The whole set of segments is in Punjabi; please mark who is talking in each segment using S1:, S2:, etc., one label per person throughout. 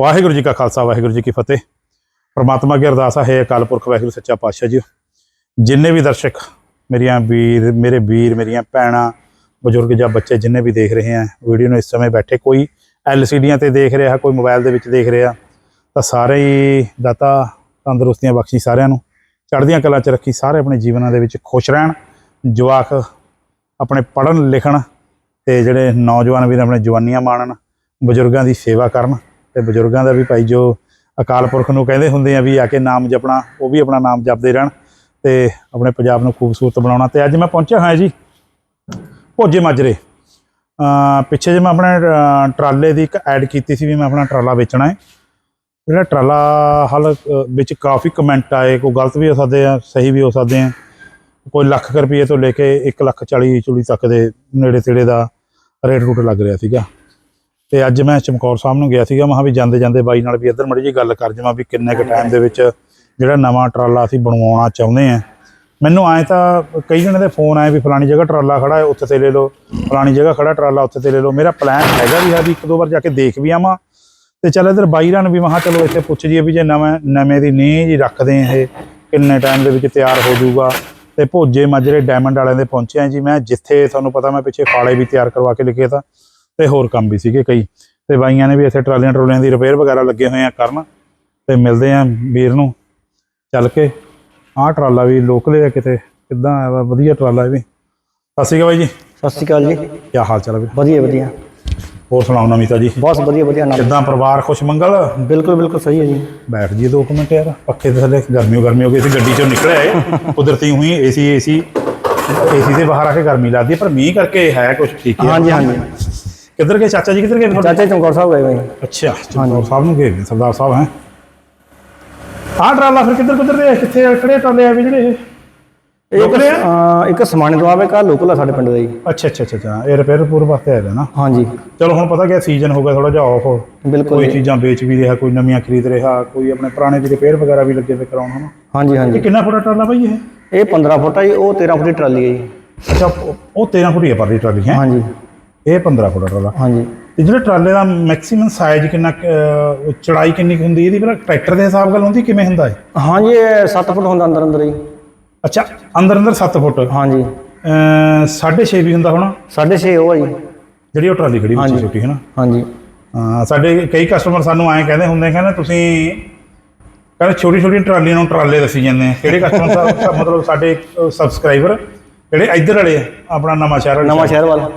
S1: ਵਾਹਿਗੁਰੂ ਜੀ ਕਾ ਖਾਲਸਾ, ਵਾਹਿਗੁਰੂ ਜੀ ਕੀ ਫਤਿਹ। ਪ੍ਰਮਾਤਮਾ ਕੀ ਅਰਦਾਸ ਹੈ ਅਕਾਲ ਪੁਰਖ, ਵਾਹਿਗੁਰੂ ਸੱਚਾ ਪਾਤਸ਼ਾਹ ਜੀ। ਜਿੰਨੇ ਵੀ ਦਰਸ਼ਕ ਮੇਰੀਆਂ ਵੀਰ, ਮੇਰੇ ਵੀਰ, ਮੇਰੀਆਂ ਭੈਣਾਂ, ਬਜ਼ੁਰਗ ਜਾਂ ਬੱਚੇ ਜਿੰਨੇ ਵੀ ਦੇਖ ਰਹੇ ਆ, ਵੀਡੀਓ ਨੂੰ ਇਸ ਸਮੇਂ ਬੈਠੇ, ਕੋਈ ਐਲਸੀਡੀਆਂ ਤੇ ਦੇਖ ਰਿਹਾ, ਕੋਈ ਮੋਬਾਈਲ ਦੇ ਵਿੱਚ ਦੇਖ ਰਿਹਾ, ਤਾਂ ਸਾਰੇ ਹੀ ਦਾਤਾ ਤੰਦਰੁਸਤੀਆਂ ਬਖਸ਼ੀ ਸਾਰਿਆਂ ਨੂੰ। ਚੜ੍ਹਦੀਆਂ ਕਲਾ ਚ ਰੱਖੀ ਸਾਰੇ ਆਪਣੇ ਜੀਵਨਾਂ ਦੇ ਵਿੱਚ ਖੁਸ਼ ਰਹਿਣ। ਜਵਾਕ ਆਪਣੇ ਪੜ੍ਹਨ, ਲਿਖਣ ਤੇ ਜਿਹੜੇ ਨੌਜਵਾਨ ਵੀਰ ਆਪਣੇ ਜਵਾਨੀਆਂ ਮਾਣਨ, ਬਜ਼ੁਰਗਾਂ ਦੀ ਸੇਵਾ ਕਰਨ। ਤੇ ਬਜ਼ੁਰਗਾਂ ਦਾ ਵੀ ਭਾਈ ਜੋ ਅਕਾਲ ਪੁਰਖ ਨੂੰ ਕਹਿੰਦੇ ਹੁੰਦੇ ਆ ਵੀ ਆ ਕੇ ਨਾਮ ਜਪਣਾ, ਉਹ ਵੀ ਆਪਣਾ ਨਾਮ ਜਪਦੇ ਰਹਿਣ ਤੇ ਆਪਣੇ ਪੰਜਾਬ ਨੂੰ ਖੂਬਸੂਰਤ ਬਣਾਉਣਾ। ਤੇ ਅੱਜ ਮੈਂ ਪਹੁੰਚਿਆ ਹਾਂ ਜੀ ਭੋਜੇ ਮਾਜਰੇ। ਪਿੱਛੇ ਜੇ ਮੈਂ ਆਪਣੇ ਟਰਾਲੇ ਦੀ ਇੱਕ ਐਡ ਕੀਤੀ ਸੀ ਵੀ ਮੈਂ ਆਪਣਾ ਟਰਾਲਾ ਵੇਚਣਾ ਹੈ। ਜਿਹੜਾ ਟਰਾਲਾ ਹਾਲ ਵਿੱਚ ਕਾਫੀ ਕਮੈਂਟ ਆਏ, ਕੋਈ ਗਲਤ ਵੀ ਹੋ ਸਕਦੇ ਆ, ਸਹੀ ਵੀ ਹੋ ਸਕਦੇ ਆ, ਕੋਈ ਲੱਖ ਕੁ ਰੁਪਏ ਤੋਂ ਲੈ ਕੇ 1 ਲੱਖ 40 ਚੁਲੀ ਤੱਕ ਦੇ ਨੇੜੇ ਤੇੜੇ ਦਾ ਰੇਟ ਰੂਟ ਲੱਗ ਰਿਹਾ ਸੀਗਾ। ਤੇ ਅੱਜ ਮੈਂ ਚਮਕੌਰ ਸਾਹਿਬ ਨੂੰ ਗਿਆ ਸੀਗਾ, ਮੈਂ ਵੀ ਜਾਂਦੇ ਜਾਂਦੇ ਬਾਈ ਨਾਲ ਵੀ ਇੱਧਰ ਮੜੀ ਜੀ ਗੱਲ ਕਰ ਜਾਵਾਂ ਵੀ ਕਿੰਨੇ ਕੁ ਟਾਈਮ ਦੇ ਵਿੱਚ ਜਿਹੜਾ ਨਵਾਂ ਟਰਾਲਾ ਅਸੀਂ ਬਣਵਾਉਣਾ ਚਾਹੁੰਦੇ ਆ ਮੈਨੂੰ ਆਏ ਤਾਂ ਕਈ ਜਣੇ ਦੇ ਫੋਨ ਆਏ ਵੀ ਫਲਾਣੀ ਜਗ੍ਹਾ ਟਰਾਲਾ ਖੜਾ ਹੈ, ਉੱਥੇ ਤੇ ਲੈ ਲਓ। ਫਲਾਣੀ ਜਗ੍ਹਾ ਖੜਾ ਟਰਾਲਾ, ਉੱਥੇ ਤੇ ਲੈ ਲਓ। ਮੇਰਾ ਪਲਾਨ ਹੈਗਾ ਵੀ ਹੈ ਵੀ ਇੱਕ ਦੋ ਵਾਰ ਜਾ ਕੇ ਦੇਖ ਵੀ ਆਵਾਂ। ਤੇ ਚੱਲ ਇੱਧਰ ਬਾਈ ਰਨ ਵੀ ਮਹਾ ਚਲੋ ਇੱਥੇ ਪੁੱਛ ਜੀਏ ਵੀ ਜੇ ਨਵੇਂ ਨਵੇਂ ਦੀ ਨੀਂਹ ਜੀ ਰੱਖਦੇ ਆ ਇਹ, ਕਿੰਨੇ ਟਾਈਮ ਦੇ ਵਿੱਚ ਤਿਆਰ ਹੋ ਜਾਊਗਾ। ਤੇ ਭੋਜੇ ਮਾਜਰੇ ਡਾਇਮੰਡ ਵਾਲਿਆਂ ਦੇ ਪਹੁੰਚੇ ਆ ਜੀ ਮੈਂ, ਜਿੱਥੇ ਤੁਹਾਨੂੰ ਪਤਾ ਮੈਂ ਪਿੱਛੇ ਫਾਲੇ ਵੀ ਤਿਆਰ ਕਰਵਾ ਕੇ ਲਿਖੇ ਤਾਂ। ਤੇ ਹੋਰ ਕੰਮ ਵੀ ਸੀਗੇ ਕਈ। ਤੇ ਬਾਈਆਂ ਨੇ ਵੀ ਇੱਥੇ ਟਰਾਲੀਆਂ ਟਰੋਲੀਆਂ ਦੀ ਰਿਪੇਅਰ ਵਗੈਰਾ ਲੱਗੇ ਹੋਏ ਆ ਕਰਨ। ਤੇ ਮਿਲਦੇ ਆ ਵੀਰ ਨੂੰ ਚੱਲ ਕੇ। ਆਹ ਟਰਾਲਾ ਵੀ ਲੋਕਲ ਹੈ ਕਿਤੇ। ਕਿੱਦਾਂ ਆਇਆ ਵਾ ਵਧੀਆ ਟਰਾਲਾ ਇਹ ਵੀ। ਸਤਿ ਸ਼੍ਰੀ ਅਕਾਲ ਬਾਈ ਜੀ।
S2: ਸਤਿ ਸ਼੍ਰੀ ਅਕਾਲ ਜੀ।
S1: ਕੀ ਹਾਲ ਚਾਲ ਹੈ ਵੀਰ?
S2: ਵਧੀਆ ਵਧੀਆ।
S1: ਹੋਰ ਸੁਣਾਓ ਨਮਿਤਾ ਜੀ?
S2: ਬਹੁਤ ਵਧੀਆ ਵਧੀਆ ਨਾਮ
S1: ਕਿੱਦਾਂ ਪਰਿਵਾਰ ਖੁਸ਼ ਮੰਗਲ?
S2: ਬਿਲਕੁਲ ਬਿਲਕੁਲ ਸਹੀ ਹੈ ਜੀ।
S1: ਬੈਠ ਜੀ ਦੋ ਕੁ ਮਿੰਟ ਯਾਰ। ਪੱਖੇ ਦੇ ਥੱਲੇ ਗਰਮੀ ਗਰਮੀ ਹੋ ਗਈ ਸੀ ਗੱਡੀ ਚੋਂ ਨਿਕਲਿਆ ਏ ਕੁਦਰਤੀ ਹੋਈ ਏਸੀ ਏਸੀ ਏਸੀ ਦੇ ਬਾਹਰ ਆ ਕੇ ਗਰਮੀ ਲੱਗਦੀ ਪਰ ਮੀਂਹ ਕਰਕੇ ਹੈ ਕੁਝ ਠੀਕ ਹੀ ਹੈ
S2: ਹਾਂਜੀ ਹਾਂਜੀ।
S1: ਕਿੱਧਰ ਗਏ? ਚਾਚਾ ਜੀ ਕਿੱਧਰ ਗਏ? ਤੁਹਾਡੇ?
S2: ਚਾਚਾ ਚਮਕੌਰ ਸਾਹਿਬ ਗਏ ਨੇ।
S1: ਅੱਛਾ ਚਮਕੌਰ ਸਾਹਿਬ ਨੂੰ ਗਏ ਨੇ, ਸਰਦਾਰ ਸਾਹਿਬ ਹੈ? ਆਹ ਟਰਾਲਾ ਫਿਰ ਕਿੱਧਰ ਕਿੱਧਰ ਦੇ ਕਿੱਥੇ ਕਿਹੜੇ ਟਰਾਲੇ ਆ ਵੀ ਜਿਹੜੇ ਇਹ?
S2: ਇੱਕ
S1: ਲੋਕਲ ਆ?
S2: ਅਹ, ਇੱਕ ਸਮਾਣੇ ਤੋਂ ਆਵੇ ਕਾ ਲੋਕਲ ਆ ਸਾਡੇ ਪਿੰਡ ਦਾ ਜੀ।
S1: ਅੱਛਾ ਅੱਛਾ ਅੱਛਾ ਅੱਛਾ। ਇਹ ਰਿਪੇਅਰ ਪੂਰ ਵਾਸਤੇ ਆਇਆ ਨਾ
S2: ਹਾਂਜੀ।
S1: ਚਲੋ ਹੁਣ ਪਤਾ ਕਿ ਸੀਜ਼ਨ ਹੋ ਗਿਆ ਥੋੜਾ ਜਿਹਾ ਆਫ
S2: ਬਿਲਕੁਲ
S1: ਕੋਈ
S2: ਜੀ।
S1: ਚੀਜ਼ਾਂ ਵੇਚ ਵੀ ਰਿਹਾ ਕੋਈ ਨਵੀਆਂ ਖਰੀਦ ਰਿਹਾ ਕੋਈ ਆਪਣੇ ਪੁਰਾਣੇ ਦੀ ਰਿਪੇਅਰ ਵਗੈਰਾ ਵੀ ਲੱਗੇ ਤੇ ਕਰਾਉਣ ਹਨਾ?
S2: ਹਾਂਜੀ
S1: ਇਹ
S2: ਹਾਂਜੀ
S1: ਕਿੰਨਾ ਫੁੱਟ ਟਰਾਲਾ ਭਾਈ ਇਹ?
S2: ਇਹ 15 ਫੁੱਟ ਆ ਜੀ ਉਹ 13 ਫੁੱਟ ਦੀ ਟਰਾਲੀ ਹੈ ਜੀ।
S1: ਅੱਛਾ ਉਹ- ਉਹ 13 ਫੁੱਟ ਹੀ ਹੈ ਪਰ ਦੀ ਟਰਾਲੀ ਹੈ?
S2: ਹਾਂਜੀ।
S1: ਇਹ 15 ਫੁੱਟ ਟਰਾਲਾ।
S2: ਹਾਂਜੀ।
S1: ਤੇ ਜਿਹੜੇ ਟਰਾਲੇ ਦਾ ਮੈਕਸਿਮਮ ਸਾਈਜ਼ ਕਿੰਨਾ ਕੁ, ਅਹ, ਚੌੜਾਈ ਕਿੰਨੀ ਕੁ ਹੁੰਦੀ? ਇਹਦੀ ਪਹਿਲਾਂ ਟਰੈਕਟਰ ਦੇ ਹਿਸਾਬ ਨਾਲ ਹੁੰਦੀ ਕਿਵੇਂ ਹੁੰਦਾ ਹੈ
S2: ਹਾਂਜੀ ਇਹ 7 ਫੁੱਟ ਹੁੰਦਾ ਅੰਦਰ ਅੰਦਰ ਜੀ।
S1: ਅੱਛਾ ਅੰਦਰ ਅੰਦਰ 7 ਫੁੱਟ?
S2: ਹਾਂਜੀ।
S1: ਅਹ, ਸਾਢੇ 6 ਵੀ ਹੁੰਦਾ ਹੋਣਾ?
S2: 6.5 ਉਹ ਆ ਜੀ।
S1: ਜਿਹੜੀ ਉਹ ਟਰਾਲੀ ਖੜੀ ਵਿੱਚ। ਛੋਟੀ ਹੈ ਨਾ
S2: ਹਾਂਜੀ।
S1: ਹਾਂ ਸਾਡੇ ਕਈ ਕਸਟਮਰ ਸਾਨੂੰ ਐਂ ਕਹਿੰਦੇ ਹੁੰਦੇ ਕਹਿੰਦੇ ਤੁਸੀਂ ਕਹਿੰਦੇ ਛੋਟੀ ਛੋਟੀ ਟਰਾਲੀਆਂ ਨੂੰ ਟਰਾਲੇ ਦੱਸੀ ਜਾਂਦੇ ਆ। ਕਿਹੜੇ ਕਸਟਮਰ ਸਾਹਿਬ ਮਤਲਬ ਸਾਡੇ ਸਬਸਕ੍ਰਾਈਬਰ ਜਿਹੜੇ ਇੱਧਰ ਵਾਲੇ ਆ, ਆਪਣਾ ਨਵਾਂ ਸ਼ਹਿਰ ਵਾਲੇ
S2: ਨਵਾਂ ਸ਼ਹਿਰ। ਵਾਲਾ।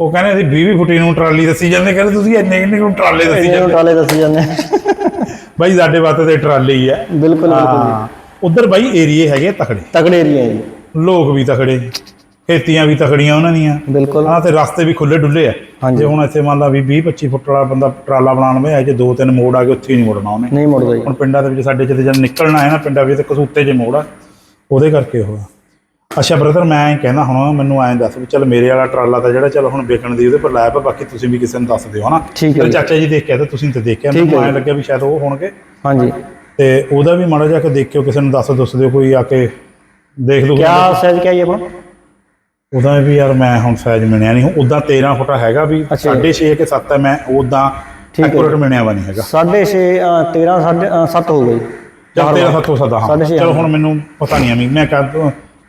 S1: ਉਹ ਕਹਿੰਦੇ ਅਸੀਂ 20 20 ਫੁੱਟੀ ਨੂੰ ਟਰਾਲੀ ਦੱਸੀ ਜਾਂਦੇ ਕਹਿੰਦੇ ਤੁਸੀਂ ਇੰਨੇ ਇੰਨੇ ਨੂੰ ਟਰਾਲੇ ਦੱਸੀ ਜਾਂਦੇ?
S2: ਟਰਾਲੇ ਦੱਸੀ ਜਾਂਦੇ।
S1: ਬਾਈ ਸਾਡੇ ਵਾਸਤੇ ਤੇ ਟਰਾਲੇ ਹੀ ਹੈ।
S2: ਬਿਲਕੁਲ ਬਿਲਕੁਲ
S1: ਹਾਂ। ਉਧਰ ਬਾਈ ਏਰੀਏ ਹੈਗੇ ਤਕੜੇ
S2: ਤਗੜੇ ਏਰੀਆ ਹੈ ਜੀ।
S1: ਲੋਕ ਵੀ ਤਕੜੇ ਖੇਤੀਆਂ ਵੀ ਤਕੜੀਆਂ ਉਹਨਾਂ ਦੀਆਂ।
S2: ਬਿਲਕੁਲ।
S1: ਆਹ ਤੇ ਰਸਤੇ ਵੀ ਖੁੱਲੇ ਡੁੱਲੇ ਆ। ਜੇ ਹੁਣ ਇੱਥੇ ਮੰਨ ਲਾ ਵੀ 20 25 ਫੁੱਟ ਵਾਲਾ ਬੰਦਾ ਟਰਾਲਾ ਬਣਾਉਣ ਵਿੱਚ ਜੇ ਦੋ ਤਿੰਨ ਮੋੜ ਆ ਗਏ ਉੱਥੇ ਹੀ ਨਹੀਂ ਮੁੜਨਾ ਉਹਨੇ।
S2: ਨਹੀਂ ਮੁੜਦਾ
S1: ਹੁਣ ਪਿੰਡਾਂ ਦੇ ਵਿੱਚ ਸਾਡੇ ਜਿੱਥੇ ਜਦ ਨਿਕਲਣਾ ਹੈ ਨਾ ਪਿੰਡਾਂ ਵਿੱਚ ਤੇ ਕਸੂਤੇ ਜੇ ਮੋੜ ਆ ਉਹਦੇ ਕਰਕੇ ਉਹ ਆ। ਅੱਛਾ ਬ੍ਰਦਰ ਮੈਂ ਐਂ ਕਹਿੰਦਾ ਹੁਣ ਮੈਨੂੰ ਐਂ ਦੱਸ ਵੀ ਚੱਲ ਮੇਰੇ ਵਾਲਾ ਟਰਾਲਾ ਤਾਂ ਜਿਹੜਾ ਚੱਲ ਹੁਣ ਵੇਚਣ ਦੀ ਉਹਦੇ ਪਰ ਲਾਇਆ ਬਾਕੀ ਤੁਸੀਂ ਵੀ ਕਿਸੇ ਨੂੰ ਦੱਸ ਦਿਓ ਹਨਾ?
S2: ਠੀਕ ਹੈ
S1: ਤੇ
S2: ਜੀ।
S1: ਚਾਚਾ ਜੀ ਦੇਖਿਆ ਤੇ ਤੁਸੀਂ ਤੇ ਦੇਖਿਆ
S2: ਠੀਕ
S1: ਮੈਨੂੰ ਐਂ। ਲੱਗਿਆ ਵੀ ਸ਼ਾਇਦ ਉਹ ਹੋਣਗੇ।
S2: ਹਾਂਜੀ।
S1: ਤੇ ਉਹਦਾ ਵੀ ਮਾੜਾ ਜਿਹਾ ਕੇ ਦੇਖਿਓ ਕਿਸੇ ਨੂੰ ਦੱਸ ਦੁੱਸ ਦਿਓ ਕੋਈ ਆ ਕੇ ਦੇਖ ਲਓ
S2: ਕਿਆ ਸਾਈਜ਼ ਕਿਆ ਹੈ ਜੀ ਆਪਣਾ?
S1: ਉਹਦਾ ਵੀ ਯਾਰ ਮੈਂ ਹੁਣ ਸਾਈਜ਼ ਮਿਣਿਆ ਨਹੀਂ ਉਦਾਂ 13 ਫੁੱਟ ਹੈਗਾ ਵੀ
S2: ਅੱਛਾ ਜੀ।
S1: 6.5 ਕਿ 7 ਹੈ ਮੈਂ ਉਦਾਂ
S2: ਠੀਕ ਹੈ
S1: ਐਕੂਰੇਟ ਮਿਣਿਆ ਵਾ ਨਹੀਂ ਹੈਗਾ।
S2: 6 13 ਸਾਢੇ 7 ਹੋ ਗਈ
S1: ਚੱਲ 13 7 ਹੋ ਸਕਦਾ ਹਾਂ।
S2: ਸਾਢੇ ਛੇ
S1: ਚਲੋ ਹੁਣ ਮੈਨੂੰ ਪਤਾ ਨਹੀਂ ਐਵੇਂ ਮੈਂ ਕਦ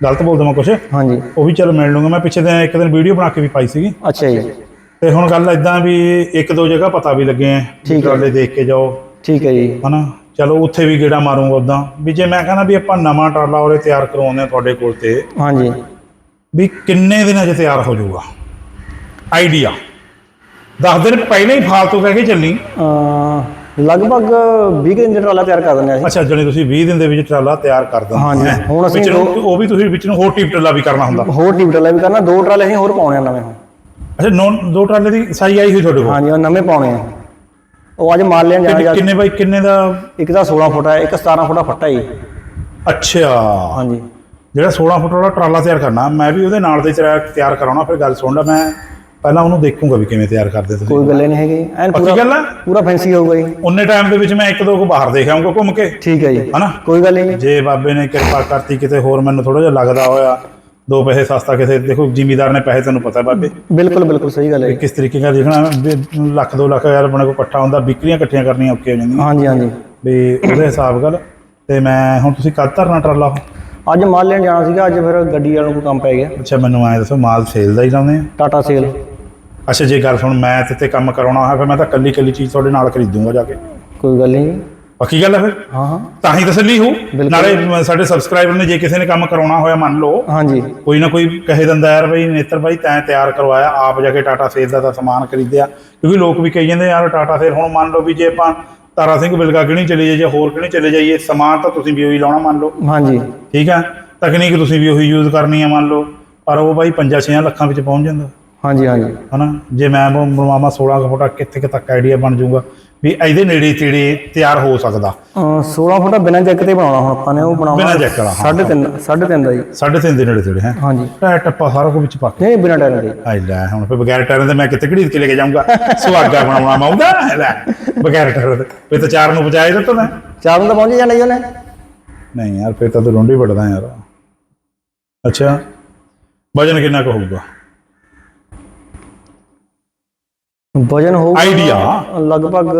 S1: ਗਲਤ ਬੋਲ ਦਵਾਂ ਕੁਛ?
S2: ਹਾਂਜੀ।
S1: ਉਹ ਵੀ ਚਲ ਮਿਲ ਲੂੰਗਾ। ਮੈਂ ਪਿੱਛੇ ਦਿਨ ਇੱਕ ਦਿਨ ਵੀਡੀਓ ਬਣਾ ਕੇ ਵੀ ਪਾਈ ਸੀਗੀ।
S2: ਅੱਛਾ ਜੀ।
S1: ਤੇ ਹੁਣ ਗੱਲ ਇਦਾਂ ਵੀ ਇੱਕ ਦੋ ਜਗ੍ਹਾ ਪਤਾ ਵੀ ਲੱਗੇ ਆ।
S2: ਠੀਕ ਹੈ।
S1: ਦੇਖ ਕੇ ਜਾਓ।
S2: ਠੀਕ ਹੈ ਜੀ।
S1: ਹਨਾ? ਚਲੋ ਉੱਥੇ ਵੀ ਗੇੜਾ ਮਾਰੂੰਗਾ ਉਦਾਂ ਵੀ ਜੇ ਮੈਂ ਕਹਿੰਦਾ ਵੀ ਆਪਾਂ ਨਵਾਂ ਟਰਾਲਾ ਉਹਦੇ ਤਿਆਰ ਕਰਵਾਉਂਦੇ ਆ ਤੁਹਾਡੇ ਕੋਲ ਤੇ।
S2: ਹਾਂਜੀ।
S1: ਵੀ ਕਿੰਨੇ ਦਿਨਾਂ 'ਚ ਤਿਆਰ ਹੋ ਜਾਊਗਾ? ਆਈਡੀਆ। 10 ਦਿਨ ਪਹਿਲਾਂ ਹੀ ਫਾਲਤੂ ਕਹਿ ਕੇ ਚੱਲੀ।
S2: ਅਮ ਲਗਭਗ 20 ਕੁ ਦਿਨ ਦਾ ਟਰਾਲਾ ਤਿਆਰ ਕਰ ਦਿੰਦੇ ਆ
S1: ਅੱਛਾ ਜਣੇ ਤੁਸੀਂ 20 ਦਿਨ ਦੇ ਵਿੱਚ ਟਰਾਲਾ ਤਿਆਰ ਕਰ ਦਿੰਦੇ
S2: ਹਾਂਜੀ,
S1: ਹੈਂ।
S2: ਹੁਣ ਅਸੀਂ ਦੋ-
S1: ਉਹ ਵੀ ਤੁਸੀਂ ਵਿੱਚ ਨੂੰ ਹੋਰ ਟਿਪ ਟਰਾਲਾ ਵੀ ਕਰਨਾ ਹੁੰਦਾ।
S2: ਹੋਰ ਟੀਪ ਟਰਾਲਾ ਵੀ ਕਰਨਾ ਦੋ ਟਰਾਲੇ ਅਸੀਂ ਹੋਰ ਪਾਉਣੇ ਆ ਨਵੇਂ ਹੁਣ।
S1: ਅੱਛਾ ਨੌ ਦੋ ਟਰਾਲੇ ਦੀ ਸਾਈ ਆਈ ਹੋਈ ਤੁਹਾਡੇ ਕੋਲ?
S2: ਹਾਂਜੀ ਉਹ ਨਵੇਂ ਪਾਉਣੇ ਆ। ਉਹ ਅੱਜ ਮਾਲ ਲੈਣ ਜਾਣਾ
S1: ਕਿੰਨੇ- ਬਾਈ ਕਿੰਨੇ ਦਾ?
S2: ਇੱਕ ਤਾਂ 16 ਫੁੱਟ ਹੈ ਇੱਕ 17 ਫੁੱਟ ਦਾ ਫੱਟਾ ਜੀ।
S1: ਅੱਛਾ।
S2: ਹਾਂਜੀ।
S1: ਜਿਹੜਾ 16 ਫੁੱਟ ਵਾਲਾ ਟਰਾਲਾ ਤਿਆਰ ਕਰਨਾ ਮੈਂ ਵੀ ਉਹਦੇ ਨਾਲ ਦੇ ਤਿਆਰ ਤਿਆਰ ਕਰਾਉਣਾ ਫਿਰ ਗੱਲ ਸੁਣ ਲੈ ਮੈਂ। ਪਹਿਲਾਂ ਉਹਨੂੰ ਦੇਖੂੰਗਾ ਵੀ ਕਿਵੇਂ ਤਿਆਰ ਕਰਦੇ ਤੁਸੀਂ।
S2: ਕੋਈ ਗੱਲੇ ਨਹੀਂ ਹੈਗੀ। ਐਨ
S1: ਪੱਕੀ
S2: ਪੂਰਾ
S1: ਗੱਲ ਆ?
S2: ਪੂਰਾ ਫੈਂਸੀ ਹੋਊਗਾ ਜੀ।
S1: ਉਨੇ ਟਾਈਮ ਦੇ ਵਿੱਚ ਮੈਂ ਇੱਕ ਦੋ ਕੋ ਬਾਹਰ ਦੇਖ ਆਉਂਗਾ ਘੁੰਮ ਕੇ।
S2: ਠੀਕ ਹੈ ਜੀ।
S1: ਹਨਾ?
S2: ਕੋਈ ਗੱਲ ਨਹੀਂ।
S1: ਜੇ ਬਾਬੇ ਨੇ ਕਿਰਪਾ ਕਰਤੀ ਕਿਤੇ ਹੋਰ ਮੈਨੂੰ ਥੋੜਾ ਜਿਹਾ ਲੱਗਦਾ ਹੋਇਆ ਦੋ ਪੈਸੇ ਸਸਤਾ ਕਿਸੇ ਦੇਖੋ ਜ਼ਿਮੀਦਾਰ ਨੇ ਪੈਸੇ ਤੁਹਾਨੂੰ ਪਤਾ ਬਾਬੇ।
S2: ਬਿਲਕੁਲ ਬਿਲਕੁਲ ਸਹੀ ਗੱਲ ਹੈ ਜੀ।
S1: ਕਿਸ ਤਰੀਕੇ ਨਾਲ ਦੇਖਣਾ ਵੀ ਲੱਖ ਦੋ ਲੱਖ ਯਾਰ ਆਪਣੇ ਕੋਲ ਇਕੱਠਾ ਹੁੰਦਾ ਵਿਕਰੀਆਂ ਇਕੱਠੀਆਂ ਕਰਨੀਆਂ ਔਖੀਆਂ ਹੋ ਜਾਂਦੀਆਂ।
S2: ਹਾਂਜੀ ਹਾਂਜੀ।
S1: ਵੀ ਉਹਦੇ ਹਿਸਾਬ ਗੱਲ ਤੇ ਮੈਂ ਹੁਣ ਤੁਸੀਂ ਕਦ ਧਰਨਾ ਟਰਾਲਾ?
S2: ਅੱਜ ਮਾਲ ਲੈਣ ਜਾਣਾ ਸੀਗਾ ਅੱਜ ਫਿਰ ਗੱਡੀ ਵਾਲਿਆਂ ਨੂੰ ਕੋਈ ਕੰਮ ਪੈ ਗਿਆ।
S1: ਅੱਛਾ ਮੈਨੂੰ ਐਂ ਦੱਸੋ ਮਾਲ ਸੇਲ ਦਾ ਹੀ ਲਾਉਂਦੇ ਆ?
S2: ਟਾਟਾ ਸੇਲ
S1: ਅੱਛਾ ਜੇ ਗੱਲ ਸੁਣ ਮੈਂ ਤੇ ਤੇ ਕੰਮ ਕਰਾਉਣਾ ਹੋਇਆ ਫਿਰ ਮੈਂ ਤਾਂ ਕੱਲੀ ਕੱਲੀ ਚੀਜ਼ ਤੁਹਾਡੇ ਨਾਲ ਖਰੀਦੂੰਗਾ ਜਾ ਕੇ।
S2: ਕੋਈ ਗੱਲ ਨਹੀਂ।
S1: ਪੱਕੀ ਗੱਲ ਹੈ ਫਿਰ?
S2: ਹਾਂ ਹਾਂ।
S1: ਤਾਂ ਹੀ ਤਸੱਲੀ ਹੋ। ਨਾਲੇ ਸਾਡੇ ਸਬਸਕ੍ਰਾਈਬਰ ਨੇ ਜੇ ਕਿਸੇ ਨੇ ਕੰਮ ਕਰਾਉਣਾ ਹੋਇਆ ਮੰਨ ਲਓ।
S2: ਹਾਂਜੀ।
S1: ਕੋਈ ਨਾ ਕੋਈ ਕਹੇ ਦਿੰਦਾ ਯਾਰ ਬਈ ਨੇਤਰ ਬਾਈ ਤੈਂ ਤਿਆਰ ਕਰਵਾਇਆ ਆਪ ਜਾ ਕੇ ਟਾਟਾ ਸੇਲ ਦਾ ਤਾਂ ਸਮਾਨ ਖਰੀਦਿਆ। ਕਿਉਂਕਿ ਲੋਕ ਵੀ ਕਹੀ ਜਾਂਦੇ ਯਾਰ ਟਾਟਾ ਸੇਲ ਹੁਣ ਮੰਨ ਲਓ ਵੀ ਜੇ ਆਪਾਂ ਤਾਰਾ ਸਿੰਘ ਬਿਲਗਾ ਕਿਹੜੀ ਚਲੇ ਜਾਈਏ ਜਾਂ ਹੋਰ ਕਿਹੜੀ ਚਲੇ ਜਾਈਏ ਸਮਾਨ ਤਾਂ ਤੁਸੀਂ ਵੀ ਉਹੀ ਲਾਉਣਾ ਮੰਨ ਲਓ।
S2: ਹਾਂਜੀ।
S1: ਠੀਕ ਹੈ? ਤਕਨੀਕ ਤੁਸੀਂ ਵੀ ਉਹੀ ਯੂਜ਼ ਕਰਨੀ ਹੈ ਮੰਨ ਲਓ। ਪਰ ਉਹ ਬਾਈ 5-6 ਲੱਖਾਂ ਵਿੱਚ ਪਹੁੰਚ ਜਾਂਦਾ।
S2: ਹਾਂਜੀ ਹਾਂਜੀ।
S1: ਹਨਾ? ਜੇ ਮੈਂ ਬਣਵਾਵਾਂ 16 ਕੁ ਫੁੱਟਾ ਕਿੱਥੇ ਕੁ ਤੱਕ ਆਈਡੀਆ ਬਣ ਜਾਊਗਾ ਵੀ ਇਹਦੇ ਨੇੜੇ ਤੇੜੇ ਤਿਆਰ ਹੋ ਸਕਦਾ।
S2: ਅਹ 16 ਫੁੱਟ ਬਿਨਾਂ ਜੈਕ ਤੇ ਬਣਾਉਣਾ ਹੁਣ ਆਪਾਂ ਨੇ ਉਹ ਬਣਾਉਣਾ
S1: ਬਿਨਾਂ ਜੈਕ ਵਾਲਾ, ਹਾਂ।
S2: 3.5 3.5 ਦਾ ਜੀ।
S1: ਸਾਢੇ ਤਿੰਨ ਦੇ ਨੇੜੇ ਤੇੜੇ ਹੈ?
S2: ਹਾਂਜੀ।
S1: ਟਾਇਰ ਟੱਪਾ ਸਾਰਾ ਕੁਝ ਵਿੱਚ ਪਾ ਕੇ।
S2: ਨਹੀਂ ਬਿਨਾਂ ਟਾਇਰਾਂ ਦੇ।
S1: ਆਈ ਲੈ ਹੁਣ ਫਿਰ ਬਗੈਰ ਟਾਇਰਾਂ ਦੇ ਮੈਂ ਕਿੱਥੇ ਘੜੀਤ ਕੇ ਲੈ ਕੇ ਜਾਊਂਗਾ? ਸੁਹਾਗਾ ਬਣਾਉਣਾ ਮਾਉਂਦਾ ਲੈ ਬਗੈਰ ਟਾਇਰਾਂ ਦੇ। ਫਿਰ ਤਾਂ ਚਾਰ ਨੂੰ ਬਚਾਏ ਦਿੱਤਾ ਮੈਂ।
S2: ਚਾਰ ਨੂੰ ਤਾਂ ਪਹੁੰਚ ਜਾਣਾ ਜੀ ਉਹਨੇ।
S1: ਨਹੀਂ ਯਾਰ ਫਿਰ ਤਾਂ ਤੂੰ ਰੋਂਡੀ ਵੱਢਦਾ ਯਾਰ। ਅੱਛਾ ਵਜਨ ਕਿੰਨਾ ਕੁ ਹੋਊਗਾ?
S2: ਵਜਨ ਹੋਊਗਾ
S1: Idea?
S2: ਲਗਭਗ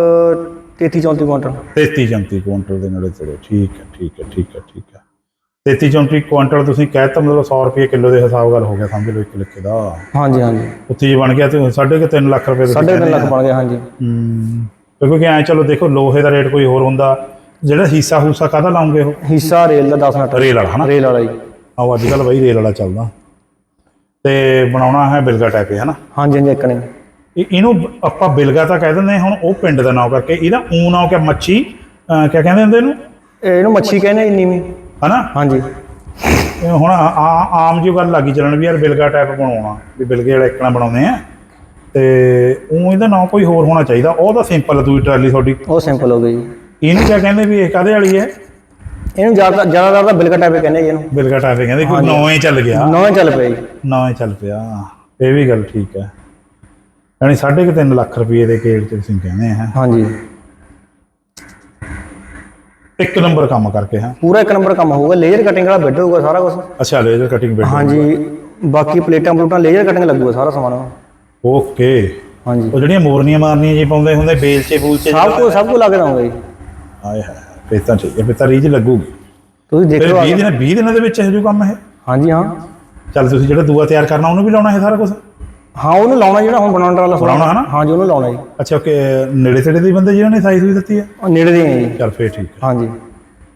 S2: 33 34 ਕੁਇੰਟਲ।
S1: 33 34 ਕੁਇੰਟਲ ਦੇ ਨੇੜੇ ਤੇੜੇ। ਠੀਕ ਹੈ ਠੀਕ ਹੈ ਠੀਕ ਹੈ ਠੀਕ ਹੈ। 33 34 ਕੁਇੰਟਲ ਤੁਸੀਂ ਕਹਿਤਾ ਮਤਲਬ 100 ਰੁਪਏ ਕਿਲੋ ਦੇ ਹਿਸਾਬ ਨਾਲ ਹੋ ਗਿਆ ਸਮਝ ਲਓ ਇੱਕ ਲਿਖੇ ਦਾ।
S2: ਹਾਂਜੀ ਹਾਂਜੀ।
S1: ਉੱਥੇ ਜੇ ਬਣ ਗਿਆ ਤੇ ਸਾਢੇ ਕੁ ਤਿੰਨ ਲੱਖ ਰੁਪਏ
S2: ਸਾਢੇ ਤਿੰਨ ਲੱਖ ਬਣ ਗਿਆ ਹਾਂਜੀ।
S1: ਹੂੰ। ਕਿਉਂਕਿ ਐ ਚਲੋ ਦੇਖੋ ਲੋਹੇ ਦਾ ਰੇਟ ਕੋਈ ਹੋਰ ਹੁੰਦਾ। ਜਿਹੜਾ ਹਿੱਸਾ ਹੂਸਾ ਕਾਹਦਾ ਲਾਉਂਗੇ ਉਹ?
S2: ਹਿੱਸਾ ਰੇਲ ਦਾ 10 ਮਿੰਟ।
S1: ਰੇਲ ਵਾਲਾ ਹਨਾ?
S2: ਰੇਲ ਵਾਲਾ ਜੀ।
S1: ਆਹ ਅੱਜ ਕੱਲ ਬਈ ਰੇਲ ਵਾਲਾ ਚੱਲਦਾ। ਤੇ ਬਣਾਉਣਾ ਹੈ ਬਿਲਗਾ ਟਾਈਪ ਹੈ ਹਨਾ?
S2: ਹਾਂਜੀ ਹਾਂਜੀ ਇੱਕ ਨੇ।
S1: ਇਹ ਇਹਨੂੰ ਆਪਾਂ ਬਿਲਗਾ ਤਾਂ ਕਹਿ ਦਿੰਦੇ ਹਾਂ, ਹੁਣ ਉਹ ਪਿੰਡ ਦਾ ਨਾਮ ਕਰਕੇ ਇਹਦਾ ਊ ਨਾਮ ਕਿ ਮੱਛੀ ਕਿਆ ਕਹਿੰਦੇ ਹੁੰਦੇ ਇਹਨੂੰ?
S2: ਇਹ ਇਹਨੂੰ ਮੱਛੀ ਕਹਿੰਦੇ ਨੀਵੀਂ
S1: ਹਨਾ?
S2: ਹਾਂਜੀ।
S1: ਹੁਣ ਆਮ ਜੀ ਗੱਲ ਲੱਗੀ ਚੱਲਣ ਵੀ ਯਾਰ ਬਿਲਗਾ ਟਾਈਪ ਬਣਾਉਣਾ ਵੀ ਬਿਲਗੇ ਵਾਲਾ ਇਕਣਾ ਬਣਾਉਂਦੇ ਆ। ਤੇ ਉਹ ਇਹਦਾ ਨਾਮ ਕੋਈ ਹੋਰ ਹੋਣਾ ਚਾਹੀਦਾ। ਉਹ ਤਾਂ ਸਿੰਪਲ ਦੂਈ ਟਰਾਲੀ ਤੁਹਾਡੀ।
S2: ਉਹ ਸਿੰਪਲ ਹੋ ਗਈ ਜੀ।
S1: ਇਹਨੂੰ ਕਿਆ ਕਹਿੰਦੇ ਵੀ ਇਹ ਕਾਦੇ ਵਾਲੀ ਹੈ?
S2: ਇਹਨੂੰ ਜ਼ਿਆਦਾ ਜ਼ਿਆਦਾਤਰ ਤਾਂ ਬਿਲਕਾ ਟਾਈਪ ਕਹਿੰਦੇ ਜੀ ਇਹਨੂੰ।
S1: ਬਿਲਗਾ ਟਾਈਪ ਕਹਿੰਦੇ ਕੋਈ ਨੌਂ ਹੀ ਚੱਲ ਗਿਆ।
S2: ਨਵਾਂ ਚੱਲ ਪਿਆ ਜੀ।
S1: ਨੌਂ ਹੀ ਚੱਲ ਪਿਆ। ਇਹ ਵੀ ਗੱਲ ਠੀਕ ਹੈ। ਯਾਨੀ ਸਾਢੇ ਕੁ ਤਿੰਨ ਲੱਖ ਰੁਪਏ ਦੇ ਕੇੜ ਚ ਤੁਸੀਂ ਕਹਿੰਦੇ ਆ।
S2: ਹਾਂਜੀ।
S1: ਇੱਕ ਨੰਬਰ ਕੰਮ ਕਰਕੇ ਹਾਂ।
S2: ਪੂਰਾ ਇੱਕ ਨੰਬਰ ਕੰਮ ਹੋਊਗਾ ਲੇਜ਼ਰ ਕਟਿੰਗ ਵਾਲਾ ਬੈੱਡ ਹੋਊਗਾ ਸਾਰਾ ਕੁਝ
S1: ਅੱਛਾ ਲੇਜ਼ਰ ਕਟਿੰਗ ਬਿਲਡ
S2: ਹਾਂਜੀ ਬਾਕੀ ਪਲੇਟਾਂ ਪਲੂਟਾਂ ਲੇਜ਼ਰ ਕਟਿੰਗ ਲੱਗੂਗਾ ਸਾਰਾ ਸਮਾਨ।
S1: ਓਕੇ।
S2: ਹਾਂਜੀ।
S1: ਉਹ ਜਿਹੜੀਆਂ ਮੋਰਨੀਆਂ ਮਾਰਨੀਆਂ ਜੀ ਪਾਉਂਦੇ ਹੁੰਦੇ ਬੇਲਚੇ ਬੂਲਚੇ
S2: ਸਭ ਕੁਝ ਸਭ ਕੁਝ ਲੱਗ ਦਊਗਾ ਜੀ
S1: ਆਏ ਹੈ ਫੇਰ ਤਾਂ ਠੀਕ ਹੈ ਫੇਰ ਤਾਂ ਰੀਜ ਲੱਗੂਗੀ।
S2: ਤੁਸੀਂ ਦੇਖ
S1: ਫਿਰ
S2: ਲਓ ਆ
S1: 20
S2: ਕੇ।
S1: ਦਿਨ 20 ਦਿਨਾਂ ਦੇ ਵਿੱਚ ਇਹ ਜੋ ਕੰਮ ਹੈ?
S2: ਹਾਂਜੀ ਹਾਂ।
S1: ਚੱਲ ਤੁਸੀਂ ਜਿਹੜਾ ਦੂਆ ਤਿਆਰ ਕਰਨਾ ਉਹਨੂੰ ਵੀ ਲਾਉਣਾ ਹੈ ਸਾਰਾ ਕੁਝ
S2: ਹਾਂ ਉਹਨੂੰ ਲਾਉਣਾ ਜਿਹੜਾ ਹੁਣ ਬਣਾਉਣ ਵਾਲਾ
S1: ਬਣਾਉਣਾ ਹੈ ਨਾ?
S2: ਹਾਂਜੀ ਉਹਨੂੰ ਲਾਉਣਾ ਜੀ।
S1: ਅੱਛਾ ਓਕੇ ਨੇੜੇ ਤੇੜੇ ਦੇ ਬੰਦੇ ਜਿਹਨਾਂ ਨੇ ਸਾਈਜ਼ ਵੀ ਦਿੱਤੀ ਹੈ
S2: ਉਹ ਨੇੜੇ ਦੇ ਹੈ ਜੀ।
S1: ਚੱਲ ਫੇਰ ਠੀਕ ਹੈ
S2: ਹਾਂਜੀ।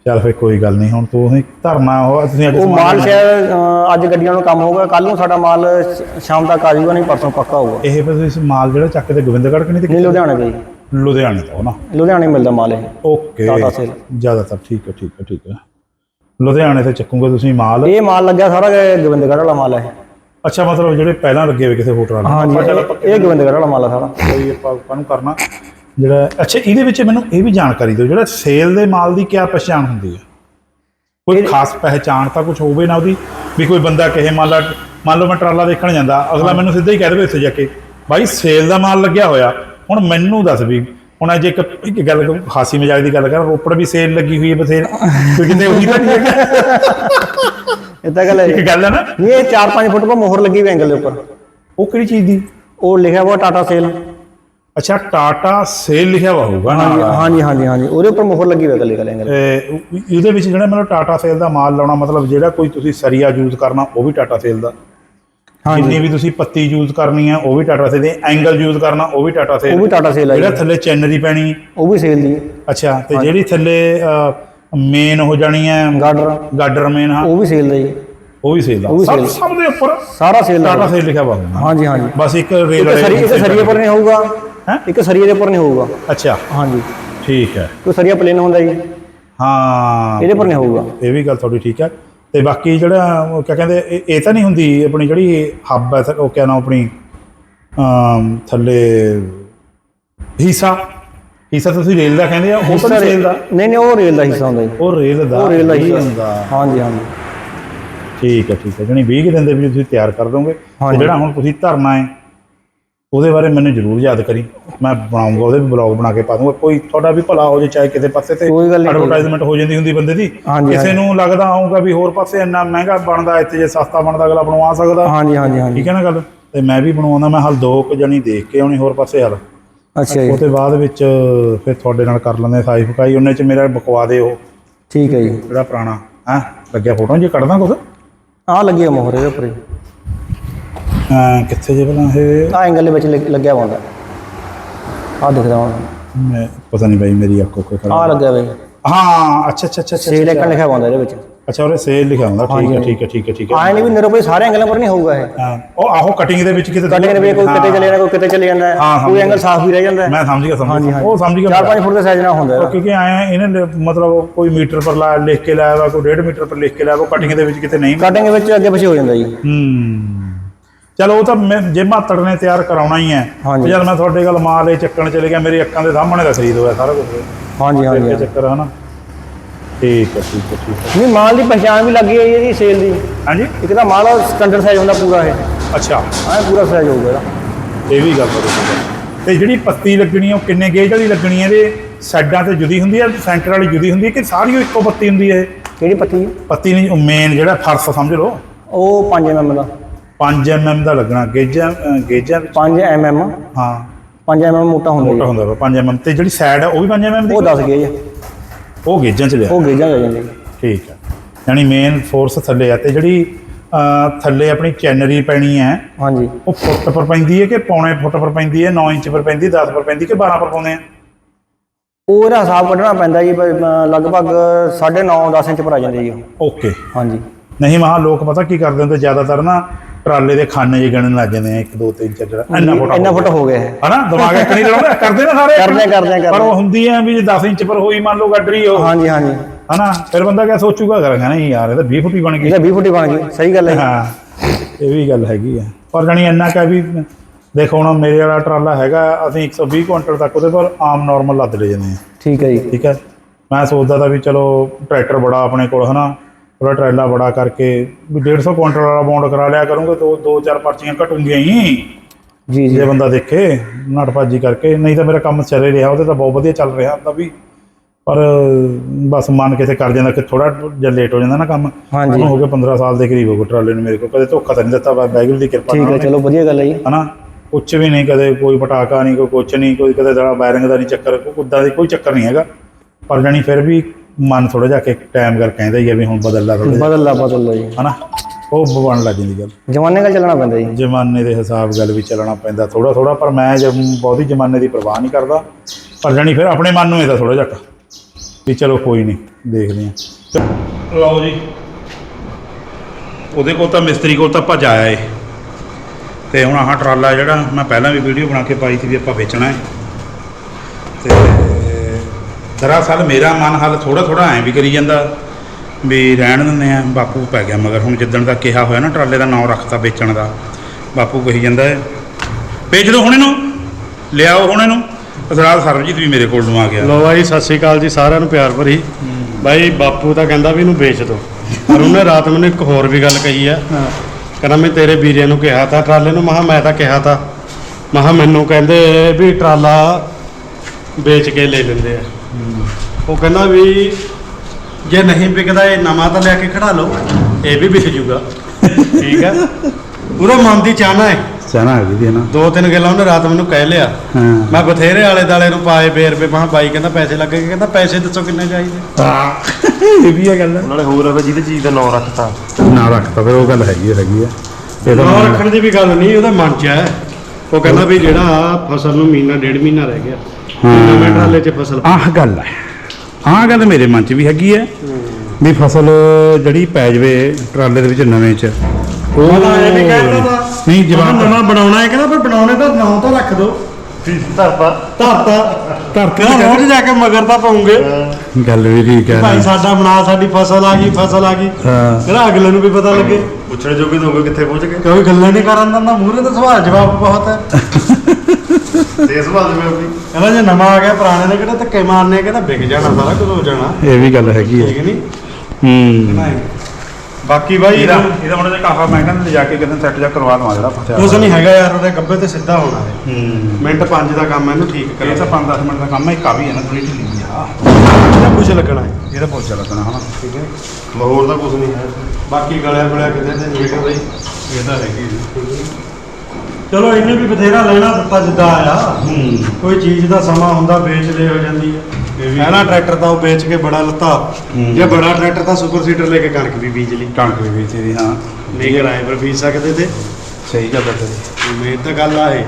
S1: ਚੱਲ ਫੇਰ ਕੋਈ ਗੱਲ ਨਹੀਂ ਹੁਣ ਤੂੰ ਹੀ ਧਰਨਾ ਉਹ ਤੁਸੀਂ ਅੱਜ
S2: ਉਹ
S1: ਸਮਾਨ
S2: ਮਾਲ। ਸ਼ਾਇਦ ਅੱਜ ਗੱਡੀਆਂ ਨੂੰ ਕੰਮ ਹੋਊਗਾ ਕੱਲ ਨੂੰ ਸਾਡਾ ਮਾਲ ਸ਼- ਸ਼ਾਮ ਤੱਕ ਆ ਜਾਊਗਾ ਨਹੀਂ ਪਰਸੋਂ ਪੱਕਾ ਹੋਊਗਾ।
S1: ਇਹ ਫਿਰ ਤੁਸੀਂ ਮਾਲ ਜਿਹੜਾ ਚੱਕ ਕੇ ਗੋਬਿੰਦਗੜ੍ਹ ਕਿ ਨਹੀਂ ਤੇ
S2: ਨਹੀਂ ਲੁਧਿਆਣੇ ਦੇ ਜੀ।
S1: ਲੁਧਿਆਣੇ ਤੋਂ ਨਾ
S2: ਲੁਧਿਆਣੇ ਮਿਲਦਾ ਮਾਲ ਇਹ।
S1: ਓਕੇ।
S2: ਟਾਟਾ ਸੇਲ।
S1: ਜ਼ਿਆਦਾਤਰ ਠੀਕ ਹੈ ਠੀਕ ਹੈ ਠੀਕ ਹੈ ਲੁਧਿਆਣੇ ਤੇ ਚੱਕੂਗੇ ਤੁਸੀਂ ਮਾਲ?
S2: ਇਹ ਮਾਲ ਲੱਗਿਆ ਸਾਰਾ ਗੋਬਿੰਦਗੜ੍ਹ ਵਾਲਾ ਮਾਲ ਹੈ।
S1: ਅੱਛਾ ਮਤਲਬ ਜਿਹੜੇ ਪਹਿਲਾਂ ਲੱਗੇ ਹੋਏ ਕਿਸੇ ਹੋਟਲ ਵਾਲੇ
S2: ਹਾਂਜੀ ਇਹ- ਗੋਬਿੰਦਗੜ੍ਹ ਵਾਲਾ ਮਾਲ ਸਾਰਾ।
S1: ਕੋਈ ਆਪਾਂ ਆਪਾਂ ਨੂੰ ਕਰਨਾ। ਜਿਹੜਾ ਅੱਛਾ ਇਹਦੇ ਵਿੱਚ ਮੈਨੂੰ ਇਹ ਵੀ ਜਾਣਕਾਰੀ ਦਿਓ ਜਿਹੜਾ ਸੇਲ ਦੇ ਮਾਲ ਦੀ ਕੀ ਪਛਾਣ ਹੁੰਦੀ ਹੈ ਕੋਈ ਖਾਸ ਪਹਿਚਾਣ ਤਾਂ ਕੁਝ ਹੋਵੇ ਨਾ ਉਹਦੀ ਵੀ ਕੋਈ ਬੰਦਾ ਕਹੇ ਮੰਨ ਲਾ ਮੰਨ ਲਓ ਮੈਂ ਟਰਾਲਾ ਦੇਖਣ ਜਾਂਦਾ ਅਗਲਾ ਮੈਨੂੰ ਸਿੱਧਾ ਹੀ ਕਹਿ ਦੇਵੇ ਇੱਥੇ ਜਾ ਕੇ ਬਾਈ ਸੇਲ ਦਾ ਮਾਲ ਲੱਗਿਆ ਹੋਇਆ। ਹੁਣ ਮੈਨੂੰ ਦੱਸ ਵੀ ਹੁਣ ਜੇ ਇੱਕ ਗੱਲ ਹਾਸੀ ਮਜ਼ਾਕ ਦੀ ਗੱਲ ਕਰਾਂ ਰੋਪੜ ਵੀ ਸੇਲ ਲੱਗੀ ਹੋਈ ਹੈ ਬਥੇਰ। ਕੋਈ ਕਿਤੇ ਉਹੀ ਤਾਂ ਨਹੀਂ ਹੈਗਾ।
S2: ਇਹ ਤਾਂ ਗੱਲ ਹੈ
S1: ਇੱਕ ਗੱਲ ਹੈ ਨਾ?
S2: ਨਹੀਂ ਇਹ 4-5 ਫੁੱਟ ਪਰ ਮੋਹਰ ਲੱਗੀ ਹੋਈ ਐਂਗਲ ਦੇ ਉੱਪਰ।
S1: ਉਹ ਕਿਹੜੀ ਚੀਜ਼ ਦੀ?
S2: ਉਹ ਲਿਖਿਆ ਹੋਇਆ ਟਾਟਾ ਸੇਲ।
S1: ਅੱਛਾ ਟਾਟਾ ਸੇਲ ਲਿਖਿਆ ਵਾ ਹੋਊਗਾ ਨਾ?
S2: ਹਾਂਜੀ ਹਾਂਜੀ ਹਾਂਜੀ ਉਹਦੇ ਉੱਪਰ ਮੋਹਰ ਲੱਗੀ ਹੋਈ ਗੱਲੇ ਗੱਲੇ ਐਂਗਲ
S1: ਇਹ ਇਹਦੇ ਵਿੱਚ ਜਿਹੜਾ ਮਤਲਬ ਟਾਟਾ ਸੇਲ ਦਾ ਮਾਲ ਲਾਉਣਾ ਮਤਲਬ ਜਿਹੜਾ ਕੋਈ ਤੁਸੀਂ ਸਰੀਆ ਯੂਜ਼ ਕਰਨਾ ਉਹ ਵੀ ਟਾਟਾ ਸੇਲ ਦਾ। ਜਿੰਨੀ ਵੀ ਤੁਸੀਂ ਪੱਤੀ ਯੂਜ਼ ਕਰਨੀ ਆ ਉਹ ਵੀ ਟਾਟਾ ਸੇਲ ਦੀ। ਐਂਗਲ ਯੂਜ਼ ਕਰਨਾ ਉਹ ਵੀ ਟਾਟਾ
S2: ਉਹ
S1: ਸੇਲ
S2: ਵੀ ਟਾਟਾ ਸੇਲ ਹੈ
S1: ਜਿਹੜਾ
S2: ਜੀ।
S1: ਥੱਲੇ ਚੈਨਰੀ ਪੈਣੀ।
S2: ਉਹ ਵੀ ਸੇਲ ਦੀ।
S1: ਅੱਛਾ ਤੇ ਜਿਹੜੀ ਥੱਲੇ ਮੇਨ ਹੋ ਜਾਣੀ ਹੈ
S2: ਗਾਰਡਰ
S1: ਗਾਡਰ ਮੇਨ ਹਾਂ।
S2: ਉਹ ਵੀ ਸੇਲ ਦਾ ਜੀ
S1: ਉਹ ਵੀ ਸੇਲ ਦਾ। ਸਭ ਸਭ ਦੇ ਉੱਪਰ
S2: ਸਾਰਾ ਸੇਲ ਦਾ
S1: ਟਾਟਾ ਸੇਲ ਲਿਖਿਆ ਹੋਊਗਾ
S2: ਹਾਂਜੀ ਹਾਂਜੀ।
S1: ਬਸ ਇੱਕ ਰੇਲ ਵਾਲੇ
S2: ਸਰੀ ਇੱਕ ਸਰੀਏ ਪਰ ਨਹੀਂ ਹੋਊਗਾ।
S1: ਹੈਂ?
S2: ਇੱਕ ਸਰੀਏ ਦੇ ਉੱਪਰ ਨਹੀਂ ਹੋਊਗਾ।
S1: ਅੱਛਾ।
S2: ਹਾਂਜੀ।
S1: ਠੀਕ ਹੈ।
S2: ਕੋਈ ਸਰੀਆ ਪਲੇਨ ਹੁੰਦਾ ਜੀ।
S1: ਹਾਂ।
S2: ਇਹਦੇ ਪਰ ਨਹੀਂ ਹੋਊਗਾ।
S1: ਇਹ ਵੀ ਗੱਲ ਤੁਹਾਡੀ ਠੀਕ ਹੈ। ਤੇ ਬਾਕੀ ਜਿਹੜਾ ਕਿਆ ਕਹਿੰਦੇ ਇਹ- ਤਾਂ ਨਹੀਂ ਹੁੰਦੀ ਆਪਣੀ ਜਿਹੜੀ ਹੱਬ ਹੈ ਉਹ ਕਿਆ ਨਾਮ ਆਪਣੀ ਅਮ, ਥੱਲੇ ਹਿੱਸਾ। ਹਿੱਸਾ ਤੁਸੀਂ ਰੇਲ ਦਾ ਕਹਿੰਦੇ ਆ ਉਹ ਤਾਂ ਨਹੀਂ ਰੇਲ ਦਾ?
S2: ਨਹੀਂ ਨਹੀਂ ਉਹ ਰੇਲ ਦਾ ਹਿੱਸਾ ਹੁੰਦਾ ਜੀ।
S1: ਉਹ ਰੇਲ ਦਾ
S2: ਉਹ ਰੇਲ ਦਾ ਹਿੱਸਾ।
S1: ਹੁੰਦਾ?
S2: ਹਾਂਜੀ ਹਾਂਜੀ।
S1: ਠੀਕ ਹੈ ਠੀਕ ਹੈ। ਜਣੀ 20 ਕੁ ਦਿਨ ਦੇ ਵਿੱਚ ਤੁਸੀਂ ਤਿਆਰ ਕਰ ਦੋਗੇ। ਜਿਹੜਾ ਹੁਣ ਤੁਸੀਂ ਧਰਨਾ ਹੈ ਉਹਦੇ ਬਾਰੇ ਮੈਨੂੰ ਜ਼ਰੂਰ ਯਾਦ ਕਰੀ। ਮੈਂ ਬਣਾਉਂਗਾ ਉਹਦੇ ਵੀ ਬਲੌਗ ਬਣਾ ਕੇ ਪਾ ਦੂੰਗਾ। ਕੋਈ ਤੁਹਾਡਾ ਵੀ ਭਲਾ ਹੋ ਜੇ ਚਾਹੇ ਕਿਤੇ ਪਾਸੇ ਤੇ ਐਡਵਰਟਾਈਜ਼ਮੈਂਟ ਹੋ ਜਾਂਦੀ ਹੁੰਦੀ ਬੰਦੇ ਦੀ। ਕਿਸੇ ਨੂੰ ਲੱਗਦਾ ਆਊਗਾ ਵੀ ਹੋਰ ਪਾਸੇ ਇੰਨਾ ਮਹਿੰਗਾ ਬਣਦਾ ਇੱਥੇ ਜੇ ਸਸਤਾ ਬਣਦਾ ਅਗਲਾ ਬਣਵਾ ਸਕਦਾ।
S2: ਹਾਂਜੀ ਹਾਂਜੀ ਹਾਂਜੀ।
S1: ਠੀਕ ਹੈ ਨਾ ਗੱਲ? ਤੇ ਮੈਂ ਵੀ ਬਣਵਾਉਂਦਾ ਮੈਂ ਹਾਲ ਦੋ ਕੁ ਜਣੀ ਦੇਖ ਕੇ ਆਉਣੀ ਹੋਰ ਪਾਸੇ ਹਾਲ।
S2: ਅੱਛਾ ਜੀ।
S1: ਉਹਦੇ ਬਾਅਦ ਵਿੱਚ ਫਿਰ ਤੁਹਾਡੇ ਨਾਲ ਕਰ ਲੈਂਦੇ ਸਾਈ ਫਕਾਈ। ਉਹਨੇ ਚ ਮੇਰਾ ਬਕਵਾ ਦੇ ਉਹ
S2: ਠੀਕ ਹੈ ਜੀ।
S1: ਜਿਹੜਾ ਪੁਰਾਣਾ ਹੈ? ਲੱਗਿਆ ਫੋਟੋ? ਜੇ ਕੱਢਦਾ ਕੁਛ?
S2: ਆਹ ਲੱਗੀ ਆ ਮੋਹਰੇ ਦੇ ਉੱਪਰ
S1: ਅਹ ਕਿੱਥੇ ਜੇ ਭਲਾ ਇਹ?
S2: ਆ ਐਂਗਲ ਵਿੱਚ ਲੱਗ- ਲੱਗਿਆ ਹੁੰਦਾ ਆ ਦਿਖਦਾ ਹੁਣ।
S1: ਮੈਂ ਪਤਾ ਨਹੀਂ ਬਾਈ ਮੇਰੀ ਅੱਖੋਂ ਕੋਈ
S2: ਆ
S1: ਖਰਾਬ
S2: ਲੱਗਿਆ ਬਈ
S1: ਹਾਂ ਅੱਛਾ ਅੱਛਾ ਅੱਛਾ
S2: ਸੇਲ ਆਈਕਨ ਲਿਖਿਆ ਹੁੰਦਾ ਇਹਦੇ ਵਿੱਚ।
S1: ਅੱਛਾ ਉਹਨੇ ਸੇਲ ਲਿਖਿਆ ਹੁੰਦਾ। ਠੀਕ ਹੈ ਠੀਕ ਹੈ ਠੀਕ ਹੈ ਠੀਕ ਹੈ।
S2: ਆਏ ਨਹੀਂ ਵੀ ਨਿਰੋ ਕੋਈ ਸਾਰੇ ਐਂਗਲਾਂ ਪਰ ਨਹੀਂ ਹੋਊਗਾ ਇਹ।
S1: ਹਾਂ, ਉਹ ਆਹੋ ਕਟਿੰਗ ਦੇ ਵਿੱਚ ਕਿਤੇ
S2: ਕਟਿੰਗ ਦੇ ਵਿੱਚ ਕੋਈ ਕਿਤੇ ਚਲੇ ਜਾਂਦਾ ਕੋਈ ਕਿਤੇ ਚਲੇ ਜਾਂਦਾ ਕੋਈ ਐਂਗਲ ਸਾਫ਼ ਵੀ ਰਹਿ ਜਾਂਦਾ।
S1: ਮੈਂ ਸਮਝ ਗਿਆ ਸਮਝ ਗਿਆ। ਉਹ ਸਮਝ ਗਿਆ।
S2: 4-5 ਫੁੱਟ ਦਾ ਸਾਈਜ਼ ਨਾਲ ਹੁੰਦਾ
S1: ਕਿਉਂਕਿ ਆਇਆ ਇਹਨੇ ਮਤਲਬ ਕੋਈ ਮੀਟਰ ਪਰ ਲਾ ਲਿਖ ਕੇ ਲਾਇਆ ਵਾ ਕੋਈ 1.5 ਮੀਟਰ ਪਰ ਲਿਖ ਕੇ ਲਾਇਆ ਵਾ ਕਟਿੰਗ ਦੇ ਵਿੱਚ ਕਿਤੇ ਨਹੀਂ
S2: ਕਟਿੰਗ ਵਿੱਚ ਅੱਗੇ ਪਿੱਛੇ ਹੋ ਜਾਂਦਾ ਜੀ।
S1: ਹੂੰ। ਚਲੋ ਉਹ ਤਾਂ ਮੈਂ ਜੇ ਮਾਤੜ ਨੇ ਤਿਆਰ ਕਰਾਉਣਾ ਹੀ ਹੈ ਜਦ ਮੈਂ ਤੁਹਾਡੇ ਕੋਲ ਮਾਲ ਇਹ ਚੱਕਣ ਚਲੇ ਗਿਆ ਮੇਰੀ ਅੱਖਾਂ ਦੇ ਸਾਹਮਣੇ ਦਾ ਖਰੀਦ ਹੋਇਆ ਸਾਰਾ ਕੁਝ
S2: ਹਾਂਜੀ ਹਾਂਜੀ
S1: ਚੱਕਰ ਹੈ ਨਾ ਠੀਕ ਹੈ ਠੀਕ ਹੈ ਠੀਕ ਹੈ।
S2: ਨਹੀਂ ਮਾਲ ਦੀ ਪਛਾਣ ਵੀ ਲੱਗੀ ਹੋਈ ਹੈ ਜੀ ਸੇਲ ਦੀ।
S1: ਹਾਂਜੀ?
S2: ਇੱਕ ਤਾਂ ਮਾਲ ਸਟੈਂਡਰਡ ਸਾਈਜ਼ ਹੁੰਦਾ ਪੂਰਾ ਇਹ।
S1: ਅੱਛਾ।
S2: ਆਹ ਪੂਰਾ ਸਾਈਜ਼ ਹੋਊਗਾ ਇਹਦਾ।
S1: ਇਹ ਵੀ ਗੱਲ ਬੜੀ ਤੇ ਜਿਹੜੀ ਪੱਤੀ ਲੱਗਣੀ ਆ, ਉਹ ਕਿੰਨੇ ਗੇਜ ਵਾਲੀ ਲੱਗਣੀ ਹੈ ਇਹਦੇ? ਸਾਈਡਾਂ ਤੇ ਜੁਦੀ ਹੁੰਦੀ ਹੈ ਸੈਂਟਰ ਵਾਲੀ ਜੁਦੀ ਹੁੰਦੀ ਹੈ ਕਿ ਸਾਰੀ ਓ ਇੱਕੋ ਪੱਤੀ ਹੁੰਦੀ ਹੈ?
S2: ਕਿਹੜੀ ਪੱਤੀ?
S1: ਪੱਤੀ ਨਹੀਂ ਮੇਨ ਜਿਹੜਾ ਫਰਸ ਸਮਝ ਲਓ।
S2: ਉਹ 5 mm ਦਾ।
S1: 5 mm ਦਾ ਲੱਗਣਾ ਗੇਜਾਂ ਗੇਜਾਂ ਵਿੱਚ।
S2: 5 mm
S1: ਹਾਂ।
S2: 5 mm ਮੋਟਾ ਹੁੰਦਾ
S1: ਮੋਟਾ ਹੁੰਦਾ ਵਾ 5 mm ਤੇ ਜਿਹੜੀ ਸਾਈਡ ਹੈ ਉਹ ਵੀ 5 mm ਦੀ
S2: ਉਹ 10 ਗੇਜ
S1: ਉਹ ਗੇਜਾਂ ਚ ਲਿਆ
S2: ਉਹ ਗੇਜਾਂ ਹੋ ਜਾਂਦੀ
S1: ਠੀਕ ਹੈ ਯਾਨੀ ਮੇਨ ਫੋਰਸ ਥੱਲੇ ਆ ਤੇ ਜਿਹੜੀ ਅ, ਥੱਲੇ ਆਪਣੀ ਚੈਨਰੀ ਪੈਣੀ ਹੈ
S2: ਹਾਂਜੀ।
S1: ਉਹ ਫੁੱਟ ਪਰ ਪੈਂਦੀ ਹੈ ਕਿ ਪੌਣੇ ਫੁੱਟ ਪਰ ਪੈਂਦੀ ਹੈ 9 ਇੰਚ ਪਰ ਪੈਂਦੀ 10 ਪਰ ਪੈਂਦੀ ਕਿ 12 ਪਰ ਪਾਉਂਦੇ ਆ?
S2: ਉਹ ਇਹਦਾ ਹਿਸਾਬ ਕੱਢਣਾ ਪੈਂਦਾ ਜੀ ਬ- ਅਹ ਲਗਭਗ 9.5 10 ਇੰਚ ਪਰ ਆ ਜਾਂਦੀ ਜੀ ਉਹ।
S1: ਓਕੇ
S2: ਹਾਂਜੀ।
S1: ਨਹੀਂ ਮਹਾ ਲੋਕ ਪਤਾ ਕੀ ਕਰਦੇ ਹੁੰਦੇ ਜ਼ਿਆਦਾਤਰ ਨਾ ਟਰਾਲੇ ਦੇ ਖਾਨੇ ਜੇ ਗਿਣਨ ਲੱਗ ਜਾਂਦੇ ਆ 1 2 3 4 ਜਿਹੜਾ ਇੰਨਾ ਫੁੱਟ
S2: ਇੰਨਾ ਫੁੱਟ ਹੋ ਗਿਆ ਹੈ
S1: ਹਨਾ? ਦਿਮਾਗ ਇੱਕ ਨਹੀਂ ਲਾਉਂਦੇ ਕਰਦੇ ਨਾ ਸਾਰੇ।
S2: ਕਰਦੇ ਕਰਦੇ।
S1: ਪਰ ਉਹ ਹੁੰਦੀ ਹੈ ਵੀ ਜੇ 10 ਇੰਚ ਪਰ ਹੋਈ ਮੰਨ ਲਓ ਗੱਡਰੀ ਉਹ।
S2: ਹਾਂਜੀ ਹਾਂਜੀ।
S1: ਹਨਾ? ਫਿਰ ਬੰਦਾ ਕਿਆ ਸੋਚੂਗਾ ਕਰਾਂਗਾ ਨਹੀਂ ਯਾਰ ਇਹ ਤਾਂ 20 ਫੁੱਟ ਹੀ ਬਣ ਗਈ।
S2: ਇਹਦਾ 20 ਫੁੱਟ ਹੀ ਬਣ ਗਈ ਸਹੀ ਗੱਲ ਹੈ
S1: ਹਾਂ ਇਹ ਵੀ ਗੱਲ ਹੈਗੀ ਆ ਪਰ ਜਾਣੀ ਇੰਨਾ ਕਾ ਵੀ ਦੇਖੋ ਹੁਣ ਮੇਰੇ ਵਾਲਾ ਟਰਾਲਾ ਹੈਗਾ ਅਸੀਂ 120 ਕੁਇੰਟਲ ਤੱਕ ਉਹਦੇ ਪਰ ਆਮ ਨਾਰਮਲ ਲੱਦ ਲੈ ਜਾਂਦੇ ਆ।
S2: ਠੀਕ ਹੈ ਜੀ।
S1: ਠੀਕ ਹੈ? ਮੈਂ ਸੋਚਦਾ ਤਾਂ ਵੀ ਚਲੋ ਟਰੈਕਟਰ ਬੜਾ ਆਪਣੇ ਕੋਲ ਹਨਾ? ਥੋੜਾ ਟਰੈਲਾ ਬੜਾ ਕਰਕੇ ਵੀ 150 ਕੁਇੰਟਲ ਵਾਲਾ ਬੌਂਡ ਕਰਾ ਲਿਆ ਕਰੂੰਗਾ ਦੋ ਦੋ ਚਾਰ ਪਰਚੀਆਂ ਘਟੂਗੀਆਂ ਹੀ।
S2: ਜੀ ਜੀ।
S1: ਜੇ ਬੰਦਾ ਦੇਖੇ ਨਟਪਾਜੀ ਕਰਕੇ। ਨਹੀਂ ਤਾਂ ਮੇਰਾ ਕੰਮ ਚੱਲੇ ਰਿਹਾ ਉਹਦੇ ਤਾਂ ਬਹੁਤ ਵਧੀਆ ਚੱਲ ਰਿਹਾ ਤਾਂ ਵੀ। ਪਰ ਬਸ ਮਨ ਕਿਤੇ ਕਰ ਜਾਂਦਾ ਕਿ ਥੋੜਾ ਜਿਹਾ ਲੇਟ ਹੋ ਜਾਂਦਾ ਨਾ ਕੰਮ।
S2: ਹਾਂਜੀ।
S1: ਉਹਨੂੰ ਹੋ ਗਿਆ 15 ਸਾਲ ਦੇ ਕਰੀਬ ਹੋ ਗਏ ਟਰਾਲੇ ਨੂੰ ਮੇਰੇ ਕੋਲ। ਕਦੇ ਧੋਖਾ ਤਾਂ ਨਹੀਂ ਦਿੱਤਾ ਬੈਗਲ ਦੀ ਕਿਰਪਾ
S2: ਠੀਕ ਹੈ ਚਲੋ ਵਧੀਆ ਗੱਲ ਹੈ ਜੀ।
S1: ਹਨਾ? ਕੁਛ ਵੀ ਨਹੀਂ ਕਦੇ ਕੋਈ ਪਟਾਕਾ ਨਹੀਂ ਕੋਈ ਕੁਛ ਨਹੀਂ ਕੋਈ ਕਦੇ ਦੜਾ ਵਾਇਰਿੰਗ ਦਾ ਨਹੀਂ ਚੱਕਰ ਕੋਈ ਉਦਾਂ ਦੀ ਕੋਈ ਚੱਕਰ ਨਹੀਂ ਹੈਗਾ। ਪਰ ਜਾਣੀ ਫਿਰ ਵੀ ਮਨ ਥੋੜਾ ਜਿਹਾ ਕਿ ਟਾਈਮ ਕਰ ਕਹਿੰਦਾ ਹੀ ਆ ਵੀ ਹੁਣ ਬਦਲ ਲਾ ਥੋੜਾ ਜਿਹਾ।
S2: ਬਦਲ ਲਾ ਬਦਲ ਲਾ ਜੀ।
S1: ਹਨਾ? ਉਹ ਬਣ ਲੱਗ ਜਾਂਦੀ ਗੱਲ।
S2: ਜਮਾਨੇ ਨਾਲ ਚੱਲਣਾ ਪੈਂਦਾ ਜੀ।
S1: ਜ਼ਮਾਨੇ ਦੇ ਹਿਸਾਬ ਗੱਲ ਵੀ ਚੱਲਣਾ ਪੈਂਦਾ ਥੋੜਾ ਥੋੜਾ ਪਰ ਮੈਂ ਜਦ ਬਹੁਤੀ ਜ਼ਮਾਨੇ ਦੀ ਪਰਵਾਹ ਨਹੀਂ ਕਰਦਾ। ਪਰ ਜਾਣੀ ਫਿਰ ਆਪਣੇ ਮਨ ਨੂੰ ਇਹਦਾ ਥੋੜਾ ਜਿਹਾ ਵੀ ਚਲੋ ਕੋਈ ਨਹੀਂ ਦੇਖਦੇ ਹਾਂ। ਲਓ ਜੀ। ਉਹਦੇ ਕੋਲ ਤਾਂ ਮਿਸਤਰੀ ਕੋਲ ਤਾਂ ਭੱਜ ਆਇਆ ਏ। ਤੇ ਹੁਣ ਆਹ ਟਰਾਲਾ ਜਿਹੜਾ ਮੈਂ ਪਹਿਲਾਂ ਵੀ ਵੀਡੀਓ ਬਣਾ ਕੇ ਪਾਈ ਸੀ ਵੀ ਆਪਾਂ ਵੇਚਣਾ ਹੈ ਤੇ ਦਰਅਸਲ ਮੇਰਾ ਮਨ ਹਾਲ ਥੋੜਾ ਥੋੜਾ ਐਂ ਵੀ ਕਰੀ ਜਾਂਦਾ ਵੀ ਰਹਿਣ ਦਿੰਦੇ ਆ ਬਾਪੂ ਪੈ ਗਿਆ ਮਗਰ ਹੁਣ ਜਿੱਦਣ ਦਾ ਕਿਹਾ ਹੋਇਆ ਨਾ ਟਰਾਲੇ ਦਾ ਨਾਂ ਰੱਖਤਾ ਵੇਚਣ ਦਾ ਬਾਪੂ ਕਹੀ ਜਾਂਦਾ ਹੈ ਵੇਚ ਦੋ ਹੁਣ ਇਹਨੂੰ ਲਿਆਓ ਹੁਣ ਇਹਨੂੰ। ਅਸਰਾਲ ਸਰਬਜੀਤ ਵੀ ਮੇਰੇ ਕੋਲ ਨੂੰ ਆ ਗਿਆ।
S3: ਲੋ ਬਾਈ ਸਤਿ ਸ਼੍ਰੀ ਅਕਾਲ ਜੀ ਸਾਰਿਆਂ ਨੂੰ ਪਿਆਰ ਭਰੀ। ਬਾਈ ਬਾਪੂ ਤਾਂ ਕਹਿੰਦਾ ਵੀ ਇਹਨੂੰ ਵੇਚ ਦੋ। ਪਰ ਉਹਨੇ ਰਾਤ ਮੈਨੂੰ ਇੱਕ ਹੋਰ ਵੀ ਗੱਲ ਕਹੀ ਆ। ਕਹਿੰਦਾ ਮੈਂ ਤੇਰੇ ਵੀਰੇ ਨੂੰ ਕਿਹਾ ਤਾਂ ਟਰਾਲੇ ਨੂੰ ਮਹਾ ਮੈਂ ਤਾਂ ਕਿਹਾ ਤਾਂ। ਮਹਾ ਮੈਨੂੰ ਕਹਿੰਦੇ ਵੀ ਟਰਾਲਾ ਵੇਚ ਕੇ ਲੈ ਲੈਂਦੇ ਆ। ਉਹ ਕਹਿੰਦਾ ਵੀ ਜੇ ਨਹੀਂ ਵਿਕਦਾ ਇਹ ਨਵਾਂ ਤਾਂ ਲਿਆ ਕੇ ਖੜਾ ਲਓ ਇਹ ਵੀ ਵਿਕ ਜੂਗਾ। ਠੀਕ ਹੈ ਉਹਦਾ ਮਨ ਦੀ ਚਾਹਨਾ ਹੈ
S1: ਸਹਨਾ ਹੈਗੀ ਦੀ ਨਾ।
S3: ਦੋ ਤਿੰਨ ਗੱਲਾਂ ਉਹਨੇ ਰਾਤ ਮੈਨੂੰ ਕਹਿ ਲਿਆ।
S1: ਹਾਂ।
S3: ਮੈਂ ਬਥੇਰੇ ਆਲੇ ਦਾਲੇ ਨੂੰ ਪਾਏ ਬੇਰ ਬੇ ਮਹਾ ਬਾਈ ਕਹਿੰਦਾ ਪੈਸੇ ਲੱਗੇਗੇ ਕਹਿੰਦਾ ਪੈਸੇ ਦੱਸੋ ਕਿੰਨੇ ਚਾਹੀਦੇ?
S1: ਇਹ ਵੀ ਇਹ ਗੱਲ ਹੈ
S4: ਨਾਲੇ ਹੋਰ ਹੈ ਜਿਹਦੇ ਚੀਜ਼ ਦਾ ਨਾਂ ਰੱਖਤਾ।
S1: ਨਾ ਰੱਖਤਾ ਫਿਰ ਉਹ ਗੱਲ ਹੈਗੀ ਹੈ, ਹੈਗੀ ਆ। ਇਹਦਾ
S3: ਨਾਂ ਰੱਖਣ ਦੀ ਵੀ ਗੱਲ ਨਹੀਂ ਉਹਦੇ ਮਨ 'ਚ ਹੈ ਉਹ ਕਹਿੰਦਾ ਵੀ ਜਿਹੜਾ ਫਸਲ ਨੂੰ ਮਹੀਨਾ ਡੇਢ ਮਹੀਨਾ ਰਹਿ ਗਿਆ। ਨਵੇਂ ਟਰਾਲੇ 'ਚ ਫਸਲ
S1: ਆਹ ਗੱਲ ਹੈ ਆਹ ਗੱਲ ਮੇਰੇ ਮਨ 'ਚ ਵੀ ਹੈਗੀ ਹੈ ਵੀ ਫਸਲ ਜਿਹੜੀ ਪੈ ਜਵੇ ਟਰਾਲੇ ਦੇ ਵਿੱਚ ਨਵੇਂ 'ਚ ਉਹ
S3: ਪਤਾ ਕਹਿੰਦਾ ਤਾ
S1: ਨਹੀਂ
S3: ਜਵਾਬ ਨਵਾਂ ਬਣਾਉਣਾ ਹੈ ਕਹਿੰਦਾ ਪਰ ਬਣਾਉਣੇ ਦਾ ਨਾਂ ਤਾਂ ਰੱਖ ਦੋ
S4: ਧਰਤਾ
S3: ਧਰਤਾ।
S1: ਧਰਤੀ
S3: ਕਹਿੰਦਾ ਰੋਜ਼ ਜਾ ਕੇ ਮਗਰ ਤਾਂ ਪਾਉਂਗੇ।
S1: ਗੱਲ ਵੀ ਠੀਕ ਹੈ
S3: ਭਾਈ ਸਾਡਾ ਬਣਾ ਸਾਡੀ ਫਸਲ ਆ ਗਈ ਫਸਲ ਆ ਗਈ।
S1: ਹਾਂ।
S3: ਕਹਿੰਦਾ ਅਗਲੇ ਨੂੰ ਵੀ ਪਤਾ ਲੱਗੇ।
S4: ਪੁੱਛਣ ਜੋਗੇ ਤਾਂ ਹੋਗੇ ਕਿੱਥੇ ਪਹੁੰਚ ਗਏ।
S3: ਕੋਈ ਗੱਲਾਂ ਨਹੀਂ ਕਰਨ ਦਿੰਦਾ ਮੂਹਰੇ ਤਾਂ ਸਵਾਲ ਜਵਾਬ ਬਹੁਤ ਹੈ।
S4: ਤੇ ਸਵਾਲ ਜਿਵੇਂ ਵੀ
S3: ਕਹਿੰਦਾ ਜੇ ਨਵਾਂ ਆ ਗਿਆ ਪੁਰਾਣੇ ਨੇ ਕਿਹੜਾ ਧੱਕੇ ਮਾਰਨੇ ਆ, ਕਹਿੰਦਾ ਵਿਕ ਜਾਣਾ ਸਾਰਾ ਕੁਝ ਹੋ ਜਾਣਾ।
S1: ਇਹ ਵੀ ਗੱਲ ਹੈਗੀ ਹੈ
S3: ਠੀਕ ਨਹੀਂ?
S1: ਹੂੰ।
S3: ਬਾਕੀ ਬਾਈ
S1: ਇਹਦਾ ਇਹਦਾ ਮੁੰਡੇ ਦੇ ਕਾਫਾ ਮੈਂ ਕਹਿੰਦਾ ਲਿਜਾ ਕੇ ਕਿਤੇ ਸੈੱਟ ਜਾ ਕਰਵਾ ਦਵਾ ਜਿਹੜਾ ਫਸਿਆ
S3: ਕੁਛ ਨਹੀਂ ਹੈਗਾ ਯਾਰ ਉਹਦੇ ਗੱਬੇ ਤੇ ਸਿੱਧਾ ਹੋਣਾ ਹੈ।
S1: ਹੂੰ।
S3: ਮਿੰਟ 5 ਦਾ ਕੰਮ ਹੈ ਇਹਨੂੰ ਠੀਕ
S1: ਇਹ ਤਾਂ
S3: ਕਰਾ
S1: 5-10 ਮਿੰਟ ਦਾ ਕੰਮ ਹੈ ਇੱਕ ਆ ਵੀ ਹੈ ਨਾ ਥੋੜੀ ਢਿੱਲੀ ਆ।
S3: ਇਹਦਾ ਕੁਝ ਲੱਗਣਾ ਹੈ।
S1: ਇਹਦਾ ਬਹੁਤ ਚੱਲ ਲੱਗਣਾ ਹਨਾ?
S3: ਠੀਕ ਹੈ।
S4: ਮਹੌਲ ਦਾ ਕੁਝ ਨਹੀਂ ਹੈ।
S3: ਬਾਕੀ ਗਲਿਆ ਗੁਲਿਆ ਕਿਤੇ ਤੇ ਨਹੀਂ ਹੈਗਾ ਬਾਈ?
S1: ਇਹ ਤਾਂ ਹੈਗੀ
S3: ਚਲੋ ਇਹਨੇ ਵੀ ਬਥੇਰਾ ਲੈਣਾ ਦਿੱਤਾ ਜਿੱਦਾਂ ਆਇਆ।
S1: ਹੂੰ।
S3: ਕੋਈ ਚੀਜ਼ ਦਾ ਸਮਾਂ ਹੁੰਦਾ ਵੇਚਦੇ ਹੋ ਜਾਂਦੀ ਹੈ। ਪਹਿਲਾ ਟਰੈਕਟਰ ਤਾਂ ਉਹ ਵੇਚ ਕੇ ਬੜਾ ਲੱਤਾ।
S1: ਹੂੰ।
S3: ਜੇ ਬੜਾ ਟਰੈਕਟਰ ਤਾਂ ਸੁਪਰ ਸੀਟਰ ਲੈ ਕੇ ਕਣਕ ਵੀ ਬੀਜ ਲਈ।
S1: ਕਣਕ ਵੀ ਵੇਚੀ ਦੀ ਹਾਂ।
S3: ਨਹੀਂ ਕਿਰਾਏ ਪਰ ਬੀਜ ਸਕਦੇ ਤੇ।
S1: ਸਹੀ ਗੱਲ ਹੈ ਤੇਰੀ
S3: ਮੇਨ ਤਾਂ ਗੱਲ ਆ ਇਹ।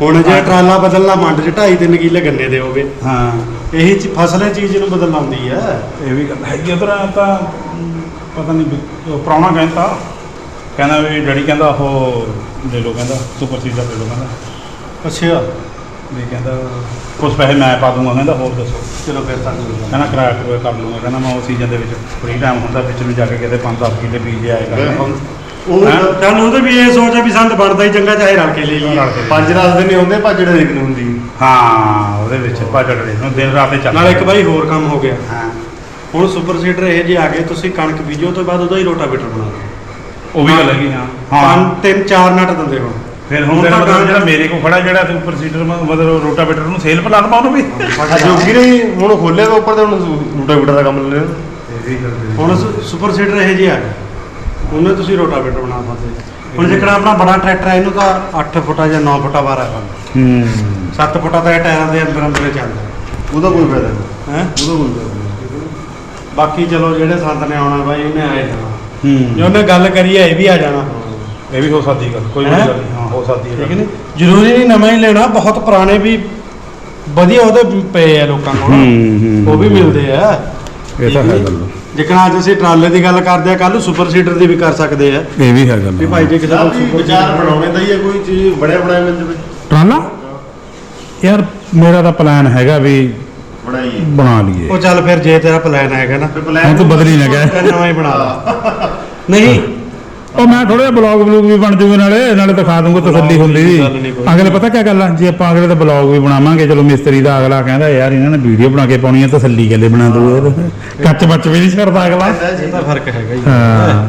S3: ਹੁਣ ਜੇ ਟਰਾਲਾ ਬਦਲਣਾ ਮੰਡ ਚ 2.5 3 ਕਿੱਲੇ ਗੰਨੇ ਦੇ ਹੋਵੇ।
S1: ਹਾਂ।
S3: ਇਹੀ ਚ ਫਸਲੇ ਚੀਜ਼ ਨੂੰ ਬਦਲ ਆਉਂਦੀ ਹੈ
S1: ਇਹ ਵੀ ਗੱਲ ਹੈਗੀ ਉਧਰ ਤਾਂ ਅਮ, ਪਤਾ ਨਹੀਂ ਪ੍ਰਾਹੁਣਾ ਕਹਿੰਦਾ। ਕਹਿੰਦਾ ਵੀ ਡੈਡੀ ਕਹਿੰਦਾ ਉਹ ਲੈ ਲਓ ਕਹਿੰਦਾ ਸੁਪਰ ਸੀਡਰ ਲੈ ਲਓ ਕਹਿੰਦਾ।
S3: ਅੱਛਾ।
S1: ਵੀ ਕਹਿੰਦਾ ਕੁਝ ਪੈਸੇ ਮੈਂ ਪਾ ਦੂੰਗਾ ਕਹਿੰਦਾ ਹੋਰ ਦੱਸੋ।
S3: ਚਲੋ ਫਿਰ ਤਾਂ
S1: ਕਹਿੰਦਾ ਕਿਰਾਇਆ ਕਰੂਆ ਕਰ ਲੂੰਗਾ ਕਹਿੰਦਾ ਮੈਂ ਉਹ ਸੀਜ਼ਨ ਦੇ ਵਿੱਚ ਫ੍ਰੀ ਟਾਈਮ ਹੁੰਦਾ ਵਿੱਚ ਨੂੰ ਜਾ ਕੇ ਕਿਤੇ 5-10 ਕਿੱਲੇ ਬੀਜ ਆਏਗਾ
S3: ਉਹ
S1: ਹੈਂ?
S3: ਉਹਦੇ ਵੀ ਇਹ ਸੋਚ ਆ ਵੀ ਸੰਦ ਬਣਦਾ ਹੀ ਚੰਗਾ ਚਾਹੇ ਰਲ ਕੇ ਲੈ ਲਈਏ।
S1: ਰਲ ਕੇ।
S4: ਪੰਜ ਰਾਤ ਦੇ ਨਹੀਂ ਹੁੰਦੇ ਭੱਜੜੇ ਦੇ ਨਹੀਂ ਹੁੰਦੀ।
S1: ਹਾਂ ਉਹਦੇ ਵਿੱਚ ਭਾਜੜੇ ਨੂੰ ਦਿਨ ਰਾਤ ਤੇ ਚੱਲ
S3: ਨਾਲ ਇੱਕ ਬਾਈ ਹੋਰ ਕੰਮ ਹੋ ਗਿਆ।
S1: ਹਾਂ।
S3: ਹੁਣ ਸੁਪਰ ਸੀਡਰ ਇਹ ਜੇ ਆ ਗਏ ਤੁਸੀਂ ਕਣਕ ਬੀਜੋ ਤੋਂ ਬਾਅਦ ਉਹਦਾ ਹੀ ਰੋਟਾਵੇਟਰ ਬਣਾ ਦਿਓ।
S1: ਉਹ ਵੀ ਗੱਲ ਹੈਗੀ ਹਾਂ।
S3: ਪੰਜ ਤਿੰਨ ਚਾਰ ਨਟ ਦਿੰਦੇ ਹੁਣ।
S1: ਫਿਰ ਹੁਣ
S3: ਤਾਂ
S1: ਮਤਲਬ ਜਿਹੜਾ ਮੇਰੇ ਕੋਲ ਖੜਾ ਜਿਹੜਾ ਸੁਪਰ ਸੀਡਰ ਮਤਲਬ ਰੋਟਾਵੇਟਰ ਨੂੰ ਸੇਲ ਪਲਾਨ ਉਹਨੂੰ ਵੀ।
S4: ਜੋਗੀ ਨਹੀਂ ਹੁਣ ਖੋਲਿਆ ਵਾ ਉੱਪਰ ਤੇ ਹੁਣ ਰੂਟਾ ਵੀਟਾ ਦਾ ਕੰਮ ਲੈ ਲਿਆ।
S1: ਵੀ
S3: ਹੁਣ ਸੁਪਰ ਸੀਡਰ ਇਹ ਜੇ ਆ। ਉਹਨੇ ਤੁਸੀਂ ਰੋਟਾਵੇਟਰ ਬਣਾ ਸਕਦੇ ਹੁਣ ਜਿਕਣਾ ਆਪਣਾ ਬੜਾ ਟਰੈਕਟਰ ਹੈ ਇਹਨੂੰ ਤਾਂ 8 ਫੁੱਟਾ ਜਾਂ 9 ਫੁੱਟਾ ਬਾਰ ਹੈ
S1: ਹੂੰ।
S3: 7 ਫੁੱਟਾ ਤਾਂ ਇਹ ਟਾਇਰਾਂ ਦੇ ਅੰਦਰ ਅੰਦਰ ਹੀ ਚੱਲਦਾ।
S4: ਉਹਦਾ ਕੋਈ ਫਾਇਦਾ ਨਹੀਂ।
S3: ਹੈ?
S4: ਉਹਦਾ ਕੋਈ ਫਾਇਦਾ ਨਹੀਂ।
S3: ਬਾਕੀ ਚਲੋ ਜਿਹੜੇ ਸੰਤ ਨੇ ਆਉਣਾ ਬਾਈ ਉਹਨੇ ਆਏ ਜਾਣਾ। ਜੇ
S1: ਹੂੰ
S3: ਉਹਨੇ ਗੱਲ ਕਰੀ ਹੈ ਇਹ ਵੀ ਆ ਜਾਣਾ।
S1: ਇਹ ਵੀ ਹੋ ਸਕਦੀ ਗੱਲ ਕੋਈ
S3: ਹੈਂ?
S1: ਵੱਡੀ ਗੱਲ ਨਹੀਂ। ਹਾਂ। ਹੋ ਸਕਦੀ ਹੈ
S3: ਠੀਕ ਨਹੀਂ ਜ਼ਰੂਰੀ ਨਹੀਂ ਨਵਾਂ ਹੀ ਲੈਣਾ ਬਹੁਤ ਪੁਰਾਣੇ ਵੀ ਵਧੀਆ ਉਹਦੇ ਪਏ ਆ ਲੋਕਾਂ ਕੋਲ।
S1: ਹੂੰ,
S3: ਉਹ ਵੀ ਮਿਲਦੇ ਆ।
S1: ਇਹ ਤਾਂ ਹੈ ਗੱਲ।
S3: ਜਿਕਣਾ ਅੱਜ ਅਸੀਂ ਟਰਾਲੇ ਦੀ ਗੱਲ ਕਰਦੇ ਆ ਕੱਲ ਨੂੰ ਸੁਪਰ ਸੀਡਰ ਦੀ ਵੀ ਕਰ ਸਕਦੇ ਆ।
S1: ਇਹ ਵੀ ਹੈ ਗੱਲ।
S3: ਵੀ ਭਾਈ ਜੇ ਕਿਸੇ ਕੋਲ ਸੁਪਰ
S4: ਵਿਚਾਰ ਬਣਾਉਣੇ ਦਾ ਹੀ ਹੈ ਕੋਈ ਚੀਜ਼ ਬਣਿਆ ਬਣਾਇਆ ਮਿਲ ਜਾਵੇ।
S1: ਟਰਾਲਾ? ਯਾਰ ਮੇਰਾ ਤਾਂ ਪਲਾਨ ਹੈਗਾ ਵੀ
S4: ਬਣਾਈਏ
S1: ਬਣਾ ਲਈਏ।
S3: ਉਹ ਚੱਲ ਫਿਰ ਜੇ ਤੇਰਾ ਪਲਾਨ ਹੈਗਾ ਨਾ।
S1: ਤੂੰ ਬਦਲੀ ਨਾ ਗਏ
S3: ਤਾਂ ਨਵਾਂ ਹੀ ਬਣਾ ਲਾ। ਨਹੀਂ
S1: ਉਹ ਮੈਂ ਥੋੜਾ ਜਿਹਾ ਬਲੌਗ ਬਲੂਗ ਵੀ ਬਣ ਜੂਗੇ ਨਾਲੇ ਨਾਲੇ ਦਿਖਾ ਦੂੰਗਾ ਤਸੱਲੀ ਹੁੰਦੀ। ਅਗਲੇ ਪਤਾ ਕੀ ਗੱਲ ਆ? ਜੇ ਆਪਾਂ ਅਗਲੇ ਦਾ ਬਲੌਗ ਵੀ ਬਣਾਵਾਂਗੇ ਚਲੋ ਮਿਸਤਰੀ ਦਾ ਅਗਲਾ ਕਹਿੰਦਾ ਯਾਰ ਇਹਨਾਂ ਨੇ ਵੀਡੀਓ ਬਣਾ ਕੇ ਪਾਉਣੀ ਹੈ ਤਸੱਲੀ ਗੱਲੇ ਬਣਾ ਦੂ ਇਹ ਕੱਚ ਬੱਚ ਵੀ ਨਹੀਂ ਛੱਡਦਾ ਅਗਲਾ।
S3: ਇਹ ਤਾਂ ਫ਼ਰਕ ਹੈਗਾ ਹੀ
S1: ਹਾਂ।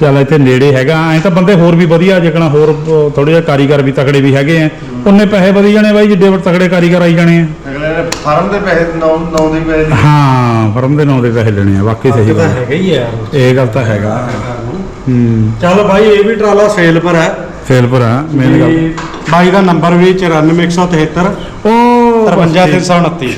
S1: ਚੱਲ ਇੱਥੇ ਨੇੜੇ ਹੈਗਾ। ਐ ਤਾਂ ਬੰਦੇ ਹੋਰ ਵੀ ਵਧੀਆ ਜਿਕਣਾ ਹੋਰ ਥੋੜੇ ਜਿਹਾ ਕਾਰੀਗਰ ਵੀ ਤਕੜੇ ਵੀ ਹੈਗੇ ਆ। ਉਹਨੇ ਪੈਸੇ ਵਧੀ ਜਾਣੇ ਬਾਈ ਜਿੱਡੇ ਵੱਡੇ ਤਕੜੇ ਕਾਰੀਗਰ ਆਈ ਜਾਣੇ ਆ।
S4: ਅਗਲੇ ਨੇ ਫਾਰਮ ਦੇ ਪੈਸੇ ਨੌ ਨੌ ਦੇ ਪੈਸੇ।
S1: ਹਾਂ ਫਰਮ ਦੇ ਨਾਂ ਦੇ ਪੈਸੇ ਲੈਣੇ ਆ ਵਾਕਈ ਸਹੀ ਗੱਲ
S3: ਹੈਗਾ ਹੀ ਯਾਰ।
S1: ਇਹ ਗੱਲ ਤਾਂ ਹੈਗਾ। ਹੂੰ।
S3: ਚੱਲ ਭਾਈ ਇਹ ਵੀ ਟਰਾਲਾ ਸੇਲ ਪਰ ਹੈ।
S1: ਸੇਲ ਪਰ ਆ ਮੇਨ ਗੱਲ।
S3: ਬਾਈ ਦਾ ਨੰਬਰ ਵੀ 94173
S1: ਉਹ
S3: 53329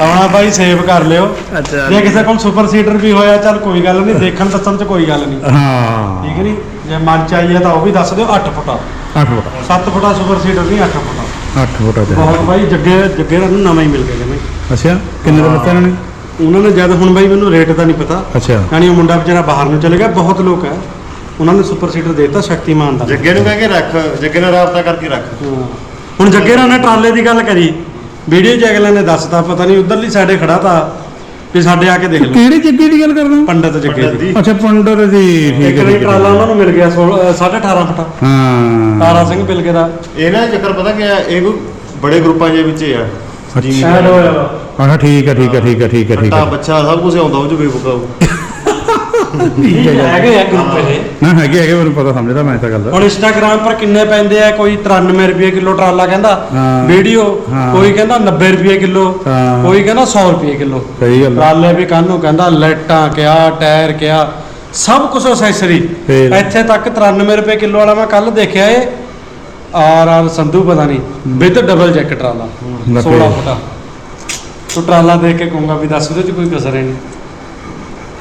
S3: ਆਉਣਾ ਭਾਈ ਸੇਵ ਕਰ ਲਿਓ।
S1: ਅੱਛਾ।
S3: ਜੇ ਕਿਸੇ ਕੋਲ ਸੁਪਰ ਸੀਡਰ ਵੀ ਹੋਇਆ ਚੱਲ ਕੋਈ ਗੱਲ ਨਹੀਂ ਦੇਖਣ ਦੱਸਣ ਚ ਕੋਈ ਗੱਲ ਨਹੀਂ।
S1: ਹਾਂ।
S3: ਠੀਕ ਨਹੀਂ ਜੇ ਮਨ ਚ ਆਈ ਹੈ ਤਾਂ ਉਹ ਵੀ ਦੱਸ ਦਿਓ 8 ਫੁੱਟਾ।
S1: 8 ਫੁੱਟ।
S3: 7 ਫੁੱਟਾ ਸੁਪਰ ਸੀਡਰ ਨਹੀਂ 8 ਫੁੱਟਾ।
S1: 8 ਫੁੱਟ
S3: ਬਹੁਤ ਭਾਈ ਜੱਗੇ ਜੱਗੇ ਨੂੰ ਨਵਾਂ ਹੀ ਮਿਲ ਗਿਆ ਜਿਵੇਂ
S1: ਅੱਛਾ ਕਿੰਨੇ ਦਾ ਲੱਤਾ ਇਹਨਾਂ ਨੇ?
S3: ਉਹਨਾਂ ਨੇ ਜਦ ਹੁਣ ਬਾਈ ਮੈਨੂੰ ਰੇਟ ਦਾ ਨਹੀਂ ਪਤਾ
S1: ਅੱਛਾ।
S3: ਯਾਨੀ ਉਹ ਮੁੰਡਾ ਵਿਚਾਰਾ ਬਾਹਰ ਨੂੰ ਚਲੇ ਗਿਆ ਬਹੁਤ ਲੋਕ ਹੈ। ਉਹਨਾਂ ਨੇ ਸੁਪਰ ਸੀਡਰ ਦੇਤਾ ਸ਼ਕਤੀਮਾਨ ਦਾ।
S4: ਜੱਗੇ ਨੂੰ ਕਹਿ ਕੇ ਰੱਖ ਜੱਗੇ ਨਾਲ ਰਾਬਤਾ ਕਰਕੇ ਰੱਖ।
S3: ਹੁਣ ਜੱਗੇ ਨਾਲ ਨੇ ਟਰਾਲੇ ਦੀ ਗੱਲ ਕਰੀ ਵੀਡੀਓ ਚ ਅਗਲੇ ਨੇ ਦੱਸਤਾ ਪਤਾ ਨਹੀਂ ਉਧਰਲੀ ਸਾਈਡੇ ਖੜਾ ਤਾ ਵੀ ਸਾਡੇ ਆ ਕੇ ਦੇਖ ਲਓ।
S1: ਕਿਹੜੀ ਜੱਗੇ ਦੀ ਗੱਲ ਕਰਦਾ?
S3: ਪੰਡਤ ਜੱਗੇ
S4: ਪੰਡਤ
S3: ਦੀ।
S4: ਦੀ।
S1: ਅੱਛਾ ਪੰਡਰ ਦੀ ਠੀਕ
S3: ਇੱਕ
S1: ਹੈ ਹੈ।
S3: ਟਰਾਲਾ ਉਹਨਾਂ ਨੂੰ ਮਿਲ ਗਿਆ 18.5 ਫੁੱਟਾ।
S1: ਹਾਂ।
S3: ਤਾਰਾ ਸਿੰਘ ਬਿਲਗੇ ਦਾ।
S4: ਇਹ ਨਾ ਚੱਕਰ ਪਤਾ ਕੀ ਹੈ ਇਹ ਕੋਈ ਬੜੇ ਗਰੁੱਪਾਂ ਦੇ ਵਿੱਚ ਹੀ ਆ।
S1: ਅੱਛਾ
S3: ਐਡ ਹੋਇਆ ਵਾ।
S1: ਆਹ ਠੀਕ ਹੈ ਠੀਕ ਹੈ ਠੀਕ ਹੈ ਠੀਕ ਹੈ ਠੀਕ ਹੈ
S4: ਬੱਚਾ ਸਭ ਕੁਝ ਆਉਂਦਾ ਉਹ ਚ ਬੇਬੁਕਾ
S1: ਠੀਕ ਹੈ
S3: ਹੈਗੇ ਆ ਗਰੁੱਪ ਇਹ
S1: ਨਾ ਹੈਗੇ ਹੈਗੇ ਮੈਨੂੰ ਪਤਾ ਸਮਝਦਾ ਮੈਂ ਤਾਂ ਗੱਲ
S3: ਹੁਣ ਇੰਸਟਾਗ੍ਰਾਮ ਪਰ ਕਿੰਨੇ ਪੈਂਦੇ ਆ ਕੋਈ 93 ਰੁਪਏ ਕਿਲੋ ਟਰਾਲਾ ਕਹਿੰਦਾ
S1: ਹਾਂ।
S3: ਵੀਡੀਓ
S1: ਹਾਂ।
S3: ਕੋਈ ਕਹਿੰਦਾ 90 ਰੁਪਏ ਕਿਲੋ
S1: ਹਾਂ।
S3: ਕੋਈ ਕਹਿੰਦਾ 100 ਰੁਪਏ ਕਿਲੋ
S1: ਸਹੀ ਗੱਲ ਹੈ।
S3: ਟਰਾਲੇ ਵੀ ਕਾਹਨੂੰ ਕਹਿੰਦਾ ਲਾਈਟਾਂ ਕਿਆ ਟਾਇਰ ਕਿਆ ਸਭ ਕੁਝ ਅਸੈਸਰੀ
S1: ਫੇਰ?
S3: ਇੱਥੇ ਤੱਕ 93 ਰੁਪਏ ਕਿਲੋ ਵਾਲਾ ਮੈਂ ਕੱਲ ਦੇਖਿਆ ਏ ਆਰ ਆਰ ਸੰਧੂ ਪਤਾ ਨਹੀਂ ਵਿਦ ਡਬਲ ਜੈਕ ਟਰਾਲਾ
S1: ਲੈ
S3: 16
S1: ਫੇਰ।
S3: ਫੁੱਟਾ। ਤੂੰ ਟਰਾਲਾ ਦੇਖ ਕੇ ਕਹੂੰਗਾ ਵੀ ਦੱਸ ਉਹਦੇ ਚ ਕੋਈ ਕਸਰ ਹੀ ਨਹੀਂ।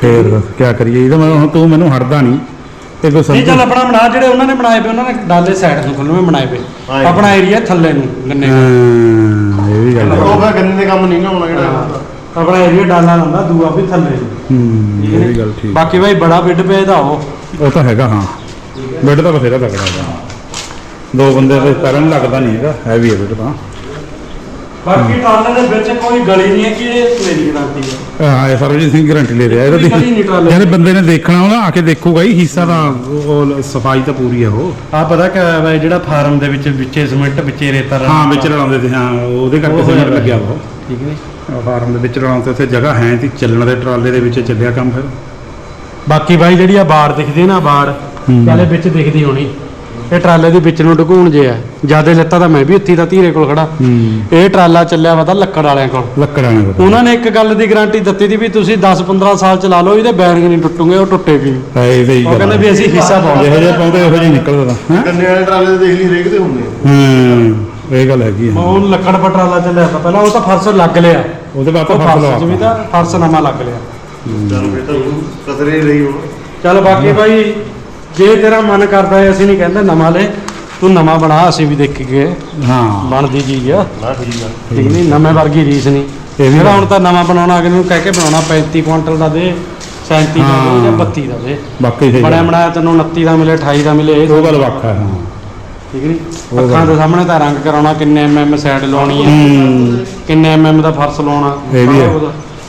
S1: ਫੇਰ ਕੀ ਕਰੀਏ ਇਹਦਾ ਮੈਂ ਹੁਣ ਤੂੰ ਮੈਨੂੰ ਹਟਦਾ ਨਹੀਂ। ਇਹ ਕੋਈ
S3: ਨਹੀਂ
S1: ਸਮਝ
S3: ਚੱਲ ਆਪਣਾ ਬਣਾ ਜਿਹੜੇ ਉਹਨਾਂ ਨੇ ਬਣਾਏ ਪਏ ਉਹਨਾਂ ਨੇ ਡਾਲੇ ਸਾਈਡ ਨੂੰ ਖੁੱਲਵੇਂ ਬਣਾਏ ਪਏ।
S4: ਹਾਂ,
S3: ਆਪਣਾ ਏਰੀਆ ਥੱਲੇ ਨੂੰ ਗੰਨੇ ਦਾ।
S1: ਹਾਂ ਇਹ ਵੀ ਗੱਲ ਹੈ।
S4: ਉਹ ਫਿਰ ਗੰਨੇ ਦੇ ਕੰਮ ਨਹੀਂ ਨਾ ਹੋਣਾ ਜਿਹੜਾ
S3: ਹਾਂ। ਆਪਣਾ ਏਰੀਆ ਡਾਲਾ ਹੁੰਦਾ ਦੂਆ ਵੀ ਥੱਲੇ ਨੂੰ।
S1: ਹੂੰ ਇਹ
S3: ਹੈ
S1: ਵੀ? ਗੱਲ ਠੀਕ।
S3: ਬਾਕੀ ਭਾਈ ਬੜਾ ਬਿੱਡ ਪਏ ਦਾ ਉਹ।
S1: ਉਹ ਤਾਂ ਹੈਗਾ ਹਾਂ। ਬੈੱਡ ਤਾਂ ਬਥੇਰਾ ਤਕੜਾ ਹੈਗਾ। ਦੋ ਬੰਦੇ ਦੇ ਪੈਰਾਂ ਨੂੰ ਲੱਗਦਾ ਨਹੀਂ ਹੈਗਾ ਹੈਵੀ ਹੈ ਬੈੱਡ ਤਾਂ।
S3: ਬਾਕੀ ਟਰਾਲੇ ਦੇ ਵਿੱਚ ਕੋਈ ਗਲੀ ਨਹੀਂ ਹੈ ਕਿ ਇਹ ਮੇਰੀ ਗਾਰੰਟੀ ਹੈ?
S1: ਹਾਂ ਇਹ ਸਰਵਜੀਤ ਸਿੰਘ ਗਰੰਟੀ ਲੈ ਰਿਹਾ ਇਹਦਾ
S3: ਕਲੀ ਨਹੀਂ
S1: ਬੰਦੇ ਨੇ ਦੇਖਣਾ ਉਹਦਾ ਆ ਕੇ ਦੇਖੂਗਾ ਹੀ ਹਿੱਸਾ ਤਾਂ ਉਹ ਸਫ਼ਾਈ ਤਾਂ ਪੂਰੀ ਹੈ ਉਹ।
S3: ਆ ਪਤਾ ਕਿ ਜਿਹੜਾ ਫਾਰਮ ਦੇ ਵਿੱਚ ਵਿੱਚੇ ਸਿਮੈਂਟ ਵਿੱਚੇ ਰੇਤਾ।
S1: ਹਾਂ ਵਿੱਚ ਰਲਾਉਂਦੇ ਤੇ ਹਾਂ ਉਹਦੇ
S3: ਉਹ
S1: ਕਰਕੇ ਸਿਮਟ ਲੱਗਿਆ ਵਾ।
S3: ਠੀਕ ਹੈ?
S1: ਫਾਰਮ ਦੇ ਵਿੱਚ ਰਲਾਉਂਦੇ ਉੱਥੇ ਜਗ੍ਹਾ ਹੈ ਤੀ ਚੱਲਣ ਦੇ ਟਰਾਲੇ ਦੇ ਵਿੱਚ ਚੱਲਿਆ ਕੰਮ ਫਿਰ।
S3: ਬਾਕੀ ਬਾਈ ਜਿਹੜੀ ਆ ਬਾੜ ਦਿਖਦੀ ਨਾ ਬਾੜ ਪਹਿਲੇ ਵਿੱਚ ਦਿਖਦੀ ਹੋਣੀ। ਇਹ ਟਰਾਲੇ ਦੇ ਵਿੱਚ ਨੂੰ ਢਕੂਣ ਜੇ ਆ। ਜਿਆਦੇ ਲੱਤਾਂ ਤਾਂ ਮੈਂ ਵੀ ਉੱਥੀ ਦਾ ਧੀਰੇ ਕੋਲ ਖੜਾ। ਇਹ ਟਰਾਲਾ ਚੱਲਿਆ ਵਾ ਤਾਂ ਲੱਕੜ ਵਾਲਿਆਂ ਕੋਲ।
S1: ਲੱਕੜਾਂ ਨੇ ਪਤਾ
S3: ਉਹਨਾਂ ਨੇ ਇੱਕ ਗੱਲ ਦੀ ਗਾਰੰਟੀ ਦਿੱਤੀ ਸੀ ਵੀ ਤੁਸੀਂ 10-15 ਸਾਲ ਚਲਾ ਲਓ ਇਹਦੇ ਬੈਰਿੰਗ ਨਹੀਂ ਟੁੱਟੂਗੇ ਉਹ ਟੁੱਟੇ ਵੀ ਨਹੀਂ।
S1: ਹੈ ਸਹੀ
S3: ਉਹ ਕਹਿੰਦੇ ਵੀ ਅਸੀਂ ਹਿੱਸਾ ਪਾਉਂਦੇ।
S1: ਜਿਹੋ ਜਿਹਾ ਪਾਉਂਦੇ ਉਹੋ ਜਿਹਾ ਹੀ ਨਿਕਲਦਾ ਤਾਂ
S4: ਕੰਨੇ ਵਾਲੇ ਟਰਾਲੇ ਤੇ ਦੇਖ ਲਈ ਰੇਕ ਤੇ ਹੁੰਦੇ ਆ।
S1: ਹੂੰ ਇਹ ਗੱਲ ਹੈਗੀ ਆ।
S3: ਉਹ ਲੱਕੜ ਪਰ ਟਰਾਲਾ ਚੱਲਿਆ ਤਾਂ ਪਹਿਲਾਂ ਉਹ ਤਾਂ ਫਰਸ਼ ਲੱਗ ਲਿਆ।
S1: ਉਹਦੇ ਬਾਅਦ
S3: ਉਹ
S1: ਤਾਂ ਫਸਲ
S3: ਫਰਸ਼ ਵੀ ਤਾਂ ਫਰਸ਼ ਨਵਾਂ ਲੱਗ ਲਿਆ।
S4: ਚਲ ਫਿਰ ਤਾਂ ਹੁਣ ਕਸਰੇ ਰਹੀ ਹੁਣ।
S3: ਚੱਲ ਬਾਕੀ ਭਾਈ ਜੇ ਤੇਰਾ ਮਨ ਕਰਦਾ ਹੈ ਅਸੀਂ ਨਹੀਂ ਕਹਿੰਦੇ ਨਵਾਂ ਲੈ। ਤੂੰ ਨਵਾਂ ਬਣਾ ਅਸੀਂ ਵੀ ਦੇਖ ਕੇ ਗਏ
S1: ਹਾਂ।
S3: ਬਣਦੀ ਚੀਜ਼ ਆ।
S4: ਨਾ ਠੀਕ ਆ।
S3: ਠੀਕ ਨਹੀਂ ਨਵੇਂ ਵਰਗੀ ਰੀਸ ਨਹੀਂ।
S1: ਇਹ ਵੀ
S3: ਜਿਹੜਾ। ਹੁਣ ਤਾਂ ਨਵਾਂ ਬਣਾਉਣਾ ਅਗਲੇ ਨੂੰ ਕਹਿ ਕੇ ਬਣਾਉਣਾ 35 ਕੁਇੰਟਲ ਦਾ ਦੇ 37 ਦਾ ਦੇ ਜਾਂ
S1: ਹਾਂ।
S3: 32 ਦਾ ਦੇ।
S1: ਬਾਕੀ ਸਹੀ
S3: ਬਣਿਆ। ਬਣਾਇਆ ਤੈਨੂੰ 29 ਦਾ ਮਿਲੇ 28 ਦਾ ਮਿਲੇ ਇਹ
S1: ਉਹ ਗੱਲ ਵੱਖ ਹੈ ਹਾਂ।
S3: ਠੀਕ ਨਹੀਂ? ਅੱਖਾਂ। ਦੇ ਸਾਹਮਣੇ ਤਾਂ ਰੰਗ ਕਰਾਉਣਾ ਕਿੰਨੇ ਐਮਐਮ ਸਾਈਡ ਲਾਉਣੀ ਹੈ।
S1: ਹੂੰ।
S3: ਕਿੰਨੇ ਐਮਐਮ ਦਾ ਫਰਸ਼ ਲਾਉਣਾ।
S1: ਇਹ ਵੀ ਹੈ।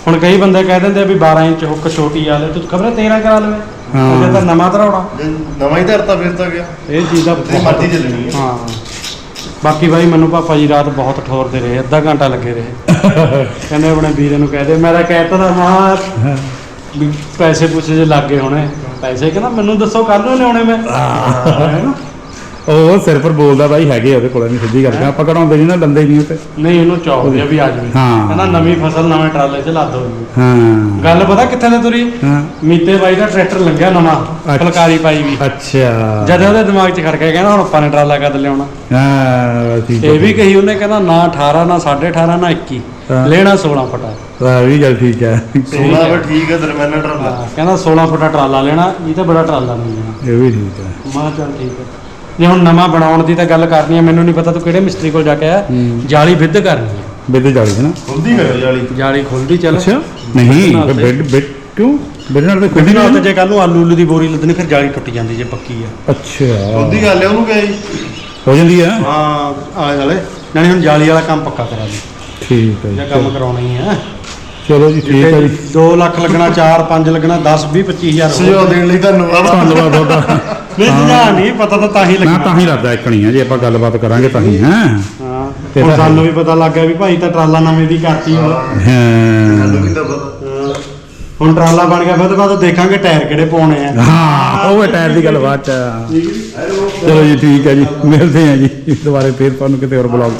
S3: ਹੁਣ ਕਈ ਬੰਦੇ ਕਹਿ ਦਿੰਦੇ ਆ ਵੀ 12 ਇੰਚ ਹੁੱਕ ਛੋਟੀ ਆ ਲੈ ਤੂੰ ਖਬਰ 13 ਕਰਾ ਲਵੇ।
S1: ਹਾਂ।
S3: ਅਜੇ ਤਾਂ ਨਵਾਂ ਧਰਾਉਣਾ
S4: ਜੇ ਨਵਾਂ ਹੀ ਧਰਤਾ ਫਿਰ ਤਾਂ ਗਿਆ।
S3: ਇਹ ਚੀਜ਼ ਦਾ
S4: ਤੇ ਮਰਜ਼ੀ ਚੱਲਣੀ ਹੈ।
S3: ਹਾਂ। ਬਾਕੀ ਬਾਈ ਮੈਨੂੰ ਪਾਪਾ ਜੀ ਰਾਤ ਬਹੁਤ ਠੋਰਦੇ ਰਹੇ ਅੱਧਾ ਘੰਟਾ ਲੱਗੇ ਰਹੇ। ਕਹਿੰਦੇ ਆਪਣੇ ਵੀਰੇ ਨੂੰ ਕਹਦੇ ਮੈਂ ਤਾਂ ਕਹਿ ਤਾ ਦਾ ਮਾਂ ਵੀ ਪੈਸੇ ਪੁੱਛੇ ਜੇ ਲੱਗੇ ਹੋਣੇ ਪੈਸੇ ਕਹਿੰਦਾ ਮੈਨੂੰ ਦੱਸੋ ਕੱਲ ਨੂੰ ਲਿਆਉਣੇ ਮੈਂ? ਹੈਨਾ?
S1: ਉਹ ਸਿਰ ਪਰ ਬੋਲਦਾ ਬਾਈ ਹੈਗੇ ਉਹਦੇ ਕੋਲ ਨਹੀਂ ਸਿੱਧੀ ਗੱਲ ਕਰ। ਆਪਾਂ ਕਢਾਉਂਦੇ ਨਹੀਂ ਨਾ ਲੰਦੇ ਨਹੀਂ ਉੱਤੇ
S3: ਨਹੀਂ ਇਹਨੂੰ ਚੌਕ ਜਿਹਾ ਵੀ ਆ ਜਾਵੇ।
S1: ਹਾਂ।
S3: ਕਹਿੰਦਾ ਨਵੀਂ ਫਸਲ ਨਵੇਂ ਟਰਾਲੇ 'ਚ ਲੱਦ ਹੋਈ।
S1: ਹਾਂ।
S3: ਗੱਲ ਪਤਾ ਕਿੱਥੇ ਨੇ ਤੁਰੀ?
S1: ਹਾਂ।
S3: ਮੀਤੇ ਬਾਈ ਦਾ ਟਰੈਕਟਰ ਲੱਗਿਆ ਨਵਾਂ
S1: ਅੱਛਾ।
S3: ਫਲਕਾਰੀ ਪਾਈ ਵੀ।
S1: ਅੱਛਾ।
S3: ਜਦ ਉਹਦੇ ਦਿਮਾਗ 'ਚ ਖੜ ਗਿਆ ਕਹਿੰਦਾ ਹੁਣ ਆਪਾਂ ਨੇ ਟਰਾਲਾ ਕਦ ਲਿਆਉਣਾ?
S1: ਹਾਂ ਠੀਕ ਹੈ
S3: ਇਹ ਵੀ ਕਹੀ ਉਹਨੇ ਕਹਿੰਦਾ ਨਾ 18 ਨਾ 18.5 ਨਾ 21
S1: ਹਾਂ।
S3: ਲੈਣਾ 16 ਫੁੱਟਾ।
S1: ਹਾਂ ਵੀ ਗੱਲ ਠੀਕ ਹੈ।
S4: ਸੋਨਾ ਫਿਰ ਠੀਕ ਹੈ ਦਰਮਿਆਨਾ ਟਰਾਲਾ।
S3: ਹਾਂ, ਕਹਿੰਦਾ 16 ਫੁੱਟਾ ਟਰਾਲਾ ਲੈਣਾ ਇਹ ਤਾਂ ਬੜਾ ਟਰਾਲਾ ਨਹੀਂ ਲੈਣਾ।
S1: ਇਹ ਵੀ ਠੀਕ ਹੈ।
S3: ਮੈਂ ਕਿਹਾ ਚੱਲ ਠੀਕ ਹੈ। ਜੇ ਹੁਣ ਨਵਾਂ ਬਣਾਉਣ ਦੀ ਤਾਂ ਗੱਲ ਕਰਨੀ ਹੈ ਮੈਨੂੰ ਨਹੀਂ ਪਤਾ ਤੂੰ ਕਿਹੜੇ ਮਿਸਤਰੀ ਕੋਲ ਜਾ ਕੇ ਆਇਆ। ਜਾਲੀ ਵਿੱਧ ਕਰਨੀ ਹੈ
S1: ਬਿੱਦ ਜਾਲੀ ਹੈ ਨਾ?
S4: ਹੁੰਦੀ ਕਰਿਓ ਜਾਲੀ।
S3: ਜਾਲੀ ਖੁੱਲਦੀ ਚੱਲ।
S1: ਅੱਛਾ ਨਹੀਂ
S3: ਨਾਲ ਤੇ-
S1: ਬੈੱਡ ਬੈੱਡ ਕਿਉਂ? ਬੈੱਡ ਨਾਲ ਤਾਂ
S3: ਖੁੱਲਦੀ
S1: ਖੁੱਲਦੀ
S3: ਨਾਲ ਤੇ ਜੇ ਕੱਲ ਨੂੰ। ਆਲੂ ਉਲੂ ਦੀ ਬੋਰੀ ਲੱਦਣੀ ਫਿਰ ਜਾਲੀ ਟੁੱਟ ਜਾਂਦੀ ਜੇ ਪੱਕੀ ਆ।
S1: ਅੱਛਾ।
S4: ਹੁੰਦੀ ਗੱਲ ਹੈ ਉਹਨੂੰ ਕਿਹਾ ਜੀ
S1: ਹੋ ਜਾਂਦੀ ਹੈ।
S3: ਹਾਂ ਆਲੇ ਵਾਲੇ ਨਾਲੇ ਹੁਣ ਜਾਲੀ ਵਾਲਾ ਕੰਮ ਪੱਕਾ ਕਰਾ ਲਈ
S1: ਠੀਕ ਹੈ
S3: ਜਾਂ
S1: ਜੀ
S3: ਕੰਮ ਕਰਾਉਣਾ ਹੀ ਹੈ
S1: ਚਲੋ ਜੀ ਠੀਕ ਹੈ ਜੀ।
S3: 2 ਲੱਖ ਲੱਗਣਾ 4 5 ਲੱਗਣਾ 10 20 25000
S4: ਸੁਝਾਅ ਦੇਣ ਲਈ ਧੰਨਵਾਦ।
S1: ਧੰਨਵਾਦ ਤੁਹਾਡਾ।
S3: ਨਹੀਂ ਸੁਝਾਅ ਨਹੀਂ ਪਤਾ ਤਾਂ ਤਾਂ ਹੀ
S1: ਨਾ
S3: ਲੱਗਣਾ
S1: ਤਾਂ ਹੀ ਲੱਗਦਾ ਇੱਕਣੀ ਆ ਜੇ ਆਪਾਂ ਗੱਲਬਾਤ ਕਰਾਂਗੇ ਤਾਂ ਹੀ ਹੈ।
S3: ਹਾਂ
S1: ਇਹ
S3: ਹੁਣ
S1: ਤਾਂ
S3: ਸਾਨੂੰ ਵੀ ਪਤਾ ਲੱਗ ਗਿਆ ਵੀ ਭਾਈ ਤਾਂ ਟਰਾਲਾ ਨਵੇਂ ਦੀ ਕਰਤੀ ਹੁਣ।
S4: ਮੈਨੂੰ
S1: ਹਾਂ
S4: ਵੀ ਤਾਂ ਪਤਾ।
S3: ਹੁਣ ਟਰਾਲਾ ਬਣ ਗਿਆ ਫਿਰ ਉਹਦੇ ਬਾਅਦ ਦੇਖਾਂਗੇ ਟਾਇਰ ਕਿਹੜੇ ਪਾਉਣੇ ਆ।
S1: ਹਾਂ ਉਹ ਹੈ ਟਾਇਰ ਦੀ ਗੱਲ ਬਾਤ ਚ ਚਲੋ ਜੀ ਠੀਕ ਹੈ ਜੀ। ਮਿਲਦੇ ਹਾਂ ਜੀ। ਦੁਬਾਰੇ ਫੇਰ ਤੁਹਾਨੂੰ ਕਿਤੇ ਹੋਰ ਬੁਲਾਓ।